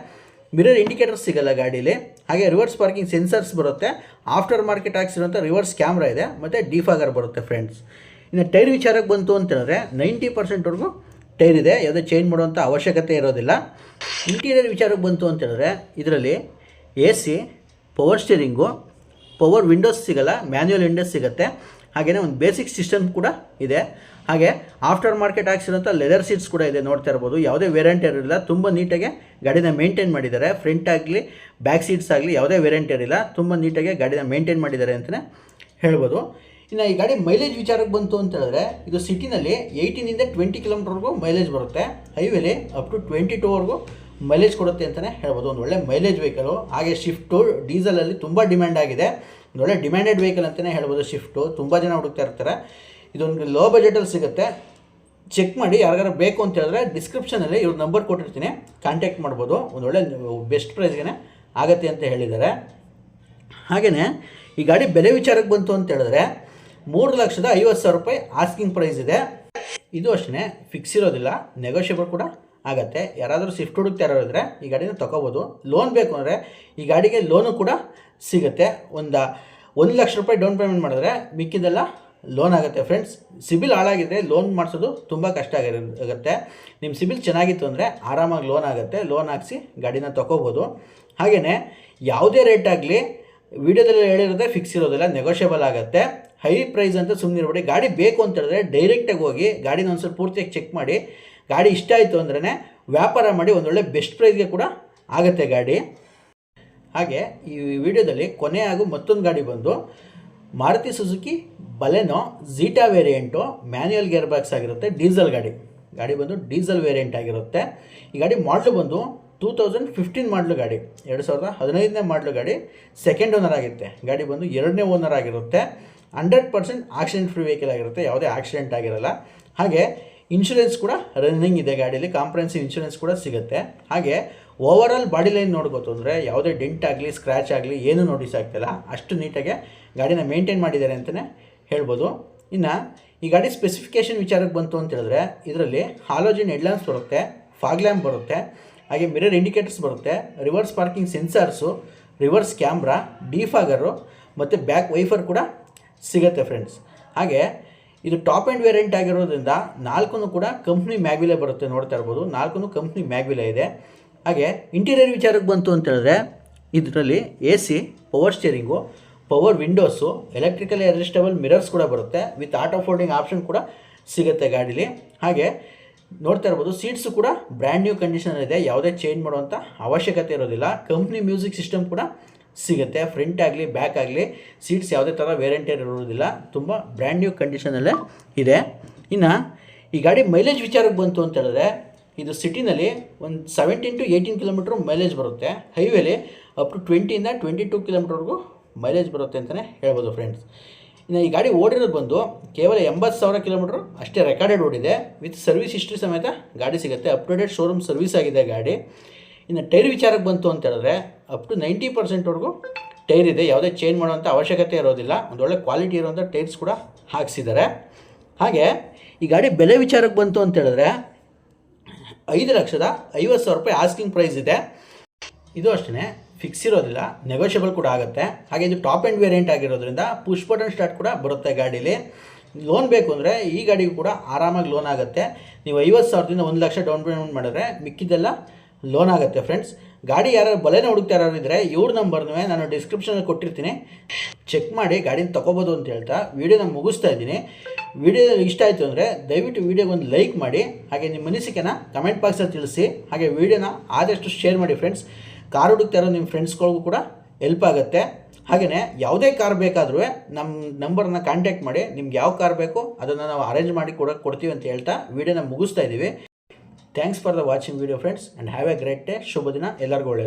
ಮಿರರ್ ಇಂಡಿಕೇಟರ್ಸ್ ಸಿಗಲ್ಲ ಗಾಡೀಲಿ, ಹಾಗೆ ರಿವರ್ಸ್ ಪಾರ್ಕಿಂಗ್ ಸೆನ್ಸರ್ಸ್ ಬರುತ್ತೆ ಆಫ್ಟರ್ ಮಾರ್ಕೆಟ್ ಹಾಕ್ಸಿರೋಂಥ ರಿವರ್ಸ್ ಕ್ಯಾಮ್ರಾ ಇದೆ, ಮತ್ತು ಡಿಫಾಗರ್ ಬರುತ್ತೆ ಫ್ರೆಂಡ್ಸ್ ಇನ್ನು ಟೈರ್ ವಿಚಾರಕ್ಕೆ ಬಂತು ಅಂತ ಹೇಳಿದ್ರೆ ನೈಂಟಿ ಪರ್ಸೆಂಟ್ವರೆಗೂ ಟೈರ್ ಇದೆ ಯಾವುದೇ ಚೇಂಜ್ ಮಾಡುವಂಥ ಅವಶ್ಯಕತೆ ಇರೋದಿಲ್ಲ. ಇಂಟೀರಿಯರ್ ವಿಚಾರಕ್ಕೆ ಬಂತು ಅಂತ ಹೇಳಿದ್ರೆ, ಇದರಲ್ಲಿ A C power steering power windows ಸಿಗಲ್ಲ ಮ್ಯಾನ್ಯುವಲ್ ವಿಂಡೋಸ್ ಸಿಗುತ್ತೆ. ಹಾಗೆಯೇ ಒಂದು ಬೇಸಿಕ್ ಸಿಸ್ಟಮ್ ಕೂಡ ಇದೆ. ಹಾಗೆ ಆಫ್ಟರ್ ಮಾರ್ಕೆಟ್ ಹಾಕ್ಸಿರೋಂಥ ಲೆದರ್ ಸೀಟ್ಸ್ ಕೂಡ ಇದೆ ನೋಡ್ತಾ ಇರ್ಬೋದು. ಯಾವುದೇ ವೇರಿಯಂಟ್ ಇರಲಿಲ್ಲ ತುಂಬ ನೀಟಾಗಿ ಗಾಡಿನ ಮೇಂಟೈನ್ ಮಾಡಿದ್ದಾರೆ. ಫ್ರಂಟ್ ಆಗಲಿ ಬ್ಯಾಕ್ ಸೀಟ್ಸ್ ಆಗಲಿ ಯಾವುದೇ ವೇರಿಯಂಟ್ ಇರಲಿಲ್ಲ ತುಂಬ ನೀಟಾಗಿ ಗಾಡಿನ ಮೇಂಟೈನ್ ಮಾಡಿದ್ದಾರೆ ಅಂತಲೇ ಹೇಳ್ಬೋದು. ಇನ್ನು ಈ ಗಾಡಿ ಮೈಲೇಜ್ ವಿಚಾರಕ್ಕೆ ಬಂತು ಅಂತ ಹೇಳಿದ್ರೆ, ಇದು ಸಿಟಿನಲ್ಲಿ ಏಯ್ಟೀನಿಂದ ಟ್ವೆಂಟಿ ಕಿಲೋಮೀಟರ್ವರೆಗೂ ಮೈಲೇಜ್ ಬರುತ್ತೆ. ಹೈವೇಲಿ ಅಪ್ ಟು ಟ್ವೆಂಟಿ ಟೂವರೆಗೂ ಮೈಲೇಜ್ ಕೊಡುತ್ತೆ ಅಂತಲೇ ಹೇಳ್ಬೋದು. ಒಂದು ಒಳ್ಳೆ ಮೈಲೇಜ್ ವೆಹಿಕಲು ಹಾಗೆ ಶಿಫ್ಟು ಡೀಸೆಲಲ್ಲಿ ತುಂಬ ಡಿಮ್ಯಾಂಡ್ ಆಗಿದೆ. ಒಂದು ಒಳ್ಳೆ ಡಿಮ್ಯಾಂಡೆಡ್ ವೆಹಿಕಲ್ ಅಂತಲೇ ಹೇಳ್ಬೋದು ಶಿಫ್ಟು ತುಂಬ ಜನ ಹುಡುಕ್ತಾ ಇರ್ತಾರೆ. ಇದೊಂದು ಲೋ ಬಜೆಟಲ್ಲಿ ಸಿಗುತ್ತೆ. ಚೆಕ್ ಮಾಡಿ ಯಾರಿಗಾರು ಬೇಕು ಅಂತ ಹೇಳಿದ್ರೆ ಡಿಸ್ಕ್ರಿಪ್ಷನಲ್ಲಿ ಇವ್ರ ನಂಬರ್ ಕೊಟ್ಟಿರ್ತೀನಿ. ಕಾಂಟ್ಯಾಕ್ಟ್ ಮಾಡ್ಬೋದು. ಒಂದು ಒಳ್ಳೆ ಬೆಸ್ಟ್ ಪ್ರೈಸ್ಗೆ ಆಗತ್ತೆ ಅಂತ ಹೇಳಿದ್ದಾರೆ. ಹಾಗೆಯೇ ಈ ಗಾಡಿ ಬೆಲೆ ವಿಚಾರಕ್ಕೆ ಬಂತು ಅಂತ ಹೇಳಿದ್ರೆ ಮೂರು ಲಕ್ಷದ ಐವತ್ತು ಸಾವಿರ ರೂಪಾಯಿ ಆಸ್ಕಿಂಗ್ ಪ್ರೈಸ್ ಇದೆ. ಇದು ಅಷ್ಟೇ ಫಿಕ್ಸ್ ಇರೋದಿಲ್ಲ ನೆಗೋಷಿಯಬಲ್ ಕೂಡ ಆಗುತ್ತೆ. ಯಾರಾದರೂ ಸ್ವಿಫ್ಟ್ ಹುಡುಕ್ತಾ ಇದ್ರೆ ಈ ಗಾಡಿನ ತೊಗೋಬೋದು. ಲೋನ್ ಬೇಕು ಅಂದರೆ ಈ ಗಾಡಿಗೆ ಲೋನು ಕೂಡ ಸಿಗುತ್ತೆ. ಒಂದು ಒಂದು ಲಕ್ಷ ರೂಪಾಯಿ ಡೌನ್ ಪೇಮೆಂಟ್ ಮಾಡಿದ್ರೆ ಮಿಕ್ಕಿದೆಲ್ಲ ಲೋನ್ ಆಗುತ್ತೆ. ಫ್ರೆಂಡ್ಸ್ ಸಿಬಿಲ್ ಹಾಳಾಗಿದ್ದರೆ ಲೋನ್ ಮಾಡಿಸೋದು ತುಂಬ ಕಷ್ಟ ಆಗಿರ ಆಗುತ್ತೆ ನಿಮ್ಮ ಸಿಬಿಲ್ ಚೆನ್ನಾಗಿತ್ತು ಅಂದರೆ ಆರಾಮಾಗಿ ಲೋನ್ ಆಗುತ್ತೆ. ಲೋನ್ ಹಾಕಿಸಿ ಗಾಡಿನ ತೊಗೋಬೋದು. ಹಾಗೆಯೇ ಯಾವುದೇ ರೇಟ್ ಆಗಲಿ ವಿಡಿಯೋದಲ್ಲಿ ಹೇಳಿರೋದೇ ಫಿಕ್ಸ್ ಇರೋದಿಲ್ಲ ನೆಗೋಷಿಯಬಲ್ ಆಗುತ್ತೆ. ಹೈ ಪ್ರೈಸ್ ಅಂತ ಸುಮ್ಮನೆ ಸುಮ್ಮನಿರ್ಬೇಡಿ ಗಾಡಿ ಬೇಕು ಅಂತ ಹೇಳಿದ್ರೆ ಡೈರೆಕ್ಟಾಗಿ ಹೋಗಿ ಗಾಡಿನ ಒಂದು ಸ್ವಲ್ಪ ಪೂರ್ತಿಯಾಗಿ ಚೆಕ್ ಮಾಡಿ. ಗಾಡಿ ಇಷ್ಟ ಆಯಿತು ಅಂದ್ರೆ ವ್ಯಾಪಾರ ಮಾಡಿ ಒಂದೊಳ್ಳೆ ಬೆಸ್ಟ್ ಪ್ರೈಸ್ಗೆ ಕೂಡ ಆಗುತ್ತೆ ಗಾಡಿ. ಹಾಗೆ ಈ ವಿಡಿಯೋದಲ್ಲಿ ಕೊನೆ ಹಾಗೂ ಮತ್ತೊಂದು ಗಾಡಿ ಬಂದು Maruti Suzuki Baleno Zeta variant manual gear box ಆಗಿರುತ್ತೆ ಡೀಸೆಲ್ ಗಾಡಿ. ಗಾಡಿ ಬಂದು ಡೀಸೆಲ್ ವೇರಿಯಂಟ್ ಆಗಿರುತ್ತೆ. ಈ ಗಾಡಿ ಮಾಡಲು ಬಂದು ಟೂ ತೌಸಂಡ್ ಫಿಫ್ಟೀನ್ ಮಾಡಲು ಗಾಡಿ. ಎರಡು ಸಾವಿರದ ಹದಿನೈದನೇ ಮಾಡಲು ಗಾಡಿ ಸೆಕೆಂಡ್ ಓನರ್ ಆಗಿರುತ್ತೆ. ಗಾಡಿ ಬಂದು ಎರಡನೇ ಓನರ್ ಆಗಿರುತ್ತೆ. Hundred percent accident free vehicle ಆಗಿರುತ್ತೆ, ಯಾವುದೇ ಆಕ್ಸಿಡೆಂಟ್ ಆಗಿರಲ್ಲ. ಹಾಗೆ ಇನ್ಶೂರೆನ್ಸ್ ಕೂಡ ರನ್ನಿಂಗ್ ಇದೆ ಗಾಡೀಲಿ ಕಾಂಪ್ರಹೆನ್ಸಿವ್ ಇನ್ಶೂರೆನ್ಸ್ ಕೂಡ ಸಿಗುತ್ತೆ. ಹಾಗೆ ಓವರ್ ಆಲ್ ಬಾಡಿ ಲೈನ್ ನೋಡ್ಬೋದು ಅಂದರೆ ಯಾವುದೇ ಡೆಂಟ್ ಆಗಲಿ ಸ್ಕ್ರ್ಯಾಚ್ ಆಗಲಿ, ಏನೂ ನೋಟಿಸ್ ಆಗ್ತಿಲ್ಲ ಅಷ್ಟು ನೀಟಾಗಿ ಗಾಡಿನ ಮೇಂಟೈನ್ ಮಾಡಿದ್ದಾರೆ ಅಂತಲೇ ಹೇಳ್ಬೋದು. ಇನ್ನು ಈ ಗಾಡಿ ಸ್ಪೆಸಿಫಿಕೇಷನ್ ವಿಚಾರಕ್ಕೆ ಬಂತು ಅಂತ ಹೇಳಿದ್ರೆ, ಇದರಲ್ಲಿ ಹಾಲೋಜಿನ್ ಹೆಡ್ಲ್ಯಾಂಪ್ಸ್ ಬರುತ್ತೆ ಫಾಗ್ ಲ್ಯಾಂಪ್ ಬರುತ್ತೆ, ಹಾಗೆ ಮಿರರ್ ಇಂಡಿಕೇಟರ್ಸ್ ಬರುತ್ತೆ reverse parking sensors reverse camera defogger ಮತ್ತು ಬ್ಯಾಕ್ ವೈಫರ್ ಕೂಡ ಸಿಗುತ್ತೆ ಫ್ರೆಂಡ್ಸ್ ಹಾಗೆ ಇದು ಟಾಪ್ ಆ್ಯಂಡ್ ವೇರಿಯಂಟ್ ಆಗಿರೋದ್ರಿಂದ ನಾಲ್ಕು ಕೂಡ ಕಂಪ್ನಿ ಮ್ಯಾಗ್ವಿಲೆ ಬರುತ್ತೆ, ನೋಡ್ತಾ ಇರ್ಬೋದು. ನಾಲ್ಕು ಕಂಪ್ನಿ ಮ್ಯಾಗ್ವಿಲೆ ಇದೆ. ಹಾಗೆ ಇಂಟೀರಿಯರ್ ವಿಚಾರಕ್ಕೆ ಬಂತು ಅಂತ ಹೇಳಿದ್ರೆ, ಇದರಲ್ಲಿ A C power steering power windows electrically adjustable mirrors ಕೂಡ ಬರುತ್ತೆ. ವಿತ್ ಆಟೋ ಫೋಲ್ಡಿಂಗ್ ಆಪ್ಷನ್ ಕೂಡ ಸಿಗುತ್ತೆ ಗಾಡೀಲಿ. ಹಾಗೆ ನೋಡ್ತಾ ಇರ್ಬೋದು ಸೀಟ್ಸು ಕೂಡ ಬ್ರ್ಯಾಂಡ್ ನ್ಯೂ ಕಂಡೀಷನ್ ಇದೆ. ಯಾವುದೇ ಚೇಂಜ್ ಮಾಡುವಂಥ ಅವಶ್ಯಕತೆ ಇರೋದಿಲ್ಲ. ಕಂಪ್ನಿ ಮ್ಯೂಸಿಕ್ ಸಿಸ್ಟಮ್ ಕೂಡ ಸಿಗುತ್ತೆ ಫ್ರಂಟ್ ಆಗಲಿ ಬ್ಯಾಕ್ ಆಗಲಿ ಸೀಟ್ಸ್ ಯಾವುದೇ ಥರ ವೇರಂಟಿ ಇರೋದಿಲ್ಲ ತುಂಬ ಬ್ರ್ಯಾಂಡ್ ನ್ಯೂ ಕಂಡೀಷನಲ್ಲೇ ಇದೆ. ಇನ್ನು ಈ ಗಾಡಿ ಮೈಲೇಜ್ ವಿಚಾರಕ್ಕೆ ಬಂತು ಅಂತ ಹೇಳಿದ್ರೆ, ಇದು ಸಿಟಿನಲ್ಲಿ ಒಂದು seventeen to eighteen kilometre mileage ಬರುತ್ತೆ. ಹೈವೇಲಿ ಅಪ್ ಟು ಟ್ವೆಂಟಿಯಿಂದ ಟ್ವೆಂಟಿ ಟು ಕಿಲೋಮೀಟ್ರ್ವರೆಗೂ ಮೈಲೇಜ್ ಬರುತ್ತೆ ಅಂತಲೇ ಹೇಳ್ಬೋದು ಫ್ರೆಂಡ್ಸ್ ಇನ್ನು ಈ ಗಾಡಿ ಓಡಿರೋದು ಬಂದು ಕೇವಲ ಎಂಬತ್ತು ಸಾವಿರ ಕಿಲೋಮೀಟ್ರ್ ಅಷ್ಟೇ ರೆಕಾರ್ಡೆಡ್ ಓಡಿದೆ. ವಿತ್ ಸರ್ವಿಸ್ ಹಿಸ್ಟ್ರಿ ಸಮೇತ ಗಾಡಿ ಸಿಗುತ್ತೆ. ಅಪ್ ಟು ಶೋರೂಮ್ ಸರ್ವಿಸ್ ಆಗಿದೆ ಗಾಡಿ. ಇನ್ನು ಟೈರ್ ವಿಚಾರಕ್ಕೆ ಬಂತು ಅಂತ ಹೇಳಿದ್ರೆ ಅಪ್ ಟು ನೈಂಟಿ ಪರ್ಸೆಂಟ್ವರೆಗೂ ಟೈರ್ ಇದೆ. ಯಾವುದೇ ಚೇಂಜ್ ಮಾಡುವಂಥ ಅವಶ್ಯಕತೆ ಇರೋದಿಲ್ಲ. ಒಂದು ಒಳ್ಳೆ ಕ್ವಾಲಿಟಿ ಇರುವಂಥ ಟೈರ್ಸ್ ಕೂಡ ಹಾಕ್ಸಿದ್ದಾರೆ. ಹಾಗೆ ಈ ಗಾಡಿ ಬೆಲೆ ವಿಚಾರಕ್ಕೆ ಬಂತು ಅಂತ ಹೇಳಿದ್ರೆ ಐದು ಲಕ್ಷದ ಐವತ್ತು ಸಾವಿರ ರೂಪಾಯಿ ಆಸ್ಕಿಂಗ್ ಪ್ರೈಸ್ ಇದೆ. ಇದು ಅಷ್ಟೇ ಫಿಕ್ಸ್ ಇರೋದಿಲ್ಲ ನೆಗೋಷಿಯಬಲ್ ಕೂಡ ಆಗುತ್ತೆ. ಹಾಗೆ ಇದು ಟಾಪ್ ಆ್ಯಂಡ್ ವೇರಿಯಂಟ್ ಆಗಿರೋದ್ರಿಂದ ಪುಷ್ ಬಟನ್ ಸ್ಟಾರ್ಟ್ ಕೂಡ ಬರುತ್ತೆ ಗಾಡೀಲಿ. ಲೋನ್ ಬೇಕು ಅಂದರೆ ಈ ಗಾಡಿಗೂ ಕೂಡ ಆರಾಮಾಗಿ ಲೋನ್ ಆಗುತ್ತೆ. ನೀವು ಐವತ್ತು ಸಾವಿರದಿಂದ ಒಂದು ಲಕ್ಷ ಡೌನ್ ಪೇಮೆಂಟ್ ಮಾಡಿದ್ರೆ ಮಿಕ್ಕಿದ್ದೆಲ್ಲ ಲೋನ್ ಆಗುತ್ತೆ ಫ್ರೆಂಡ್ಸ್ ಗಾಡಿ ಯಾರು ಬಲೆನ ಹುಡುಕ್ತಾ ಯಾರು ಇದ್ದರೆ ಇವ್ರ ನಂಬರ್ನೂ ನಾನು ಡಿಸ್ಕ್ರಿಪ್ಷನಲ್ಲಿ ಕೊಟ್ಟಿರ್ತೀನಿ. ಚೆಕ್ ಮಾಡಿ ಗಾಡಿನ ತೊಗೋಬೋದು ಅಂತ ಹೇಳ್ತಾ ವಿಡಿಯೋನ ಮುಗಿಸ್ತಾ ಇದ್ದೀನಿ. ವಿಡಿಯೋ ಇಷ್ಟ ಆಯಿತು ಅಂದರೆ ದಯವಿಟ್ಟು ವೀಡಿಯೋಗೆ ಒಂದು ಲೈಕ್ ಮಾಡಿ, ಹಾಗೆ ನಿಮ್ಮ ಅನಿಸಿಕೆನ ಕಮೆಂಟ್ ಬಾಕ್ಸಲ್ಲಿ ತಿಳಿಸಿ, ಹಾಗೆ ವೀಡಿಯೋನ ಆದಷ್ಟು ಶೇರ್ ಮಾಡಿ ಫ್ರೆಂಡ್ಸ್ ಕಾರ್ ಹುಡುಕ್ತಾ ಇರೋ ನಿಮ್ಮ ಫ್ರೆಂಡ್ಸ್ಗಳಿಗೂ ಕೂಡ ಹೆಲ್ಪ್ ಆಗುತ್ತೆ. ಹಾಗೆಯೇ ಯಾವುದೇ ಕಾರ್ ಬೇಕಾದರೂ ನಮ್ಮ ನಂಬರನ್ನ ಕಾಂಟ್ಯಾಕ್ಟ್ ಮಾಡಿ, ನಿಮ್ಗೆ ಯಾವ ಕಾರ್ ಬೇಕು ಅದನ್ನು ನಾವು ಅರೇಂಜ್ ಮಾಡಿ ಕೂಡ ಕೊಡ್ತೀವಿ ಅಂತ ಹೇಳ್ತಾ ವೀಡಿಯೋನ ಮುಗಿಸ್ತಾ ಇದ್ದೀವಿ. Thanks for the watching video friends and have a great day ಶುಭ ದಿನ. ಎಲ್ಲರಿಗೂ ಒಳ್ಳೆಯದು.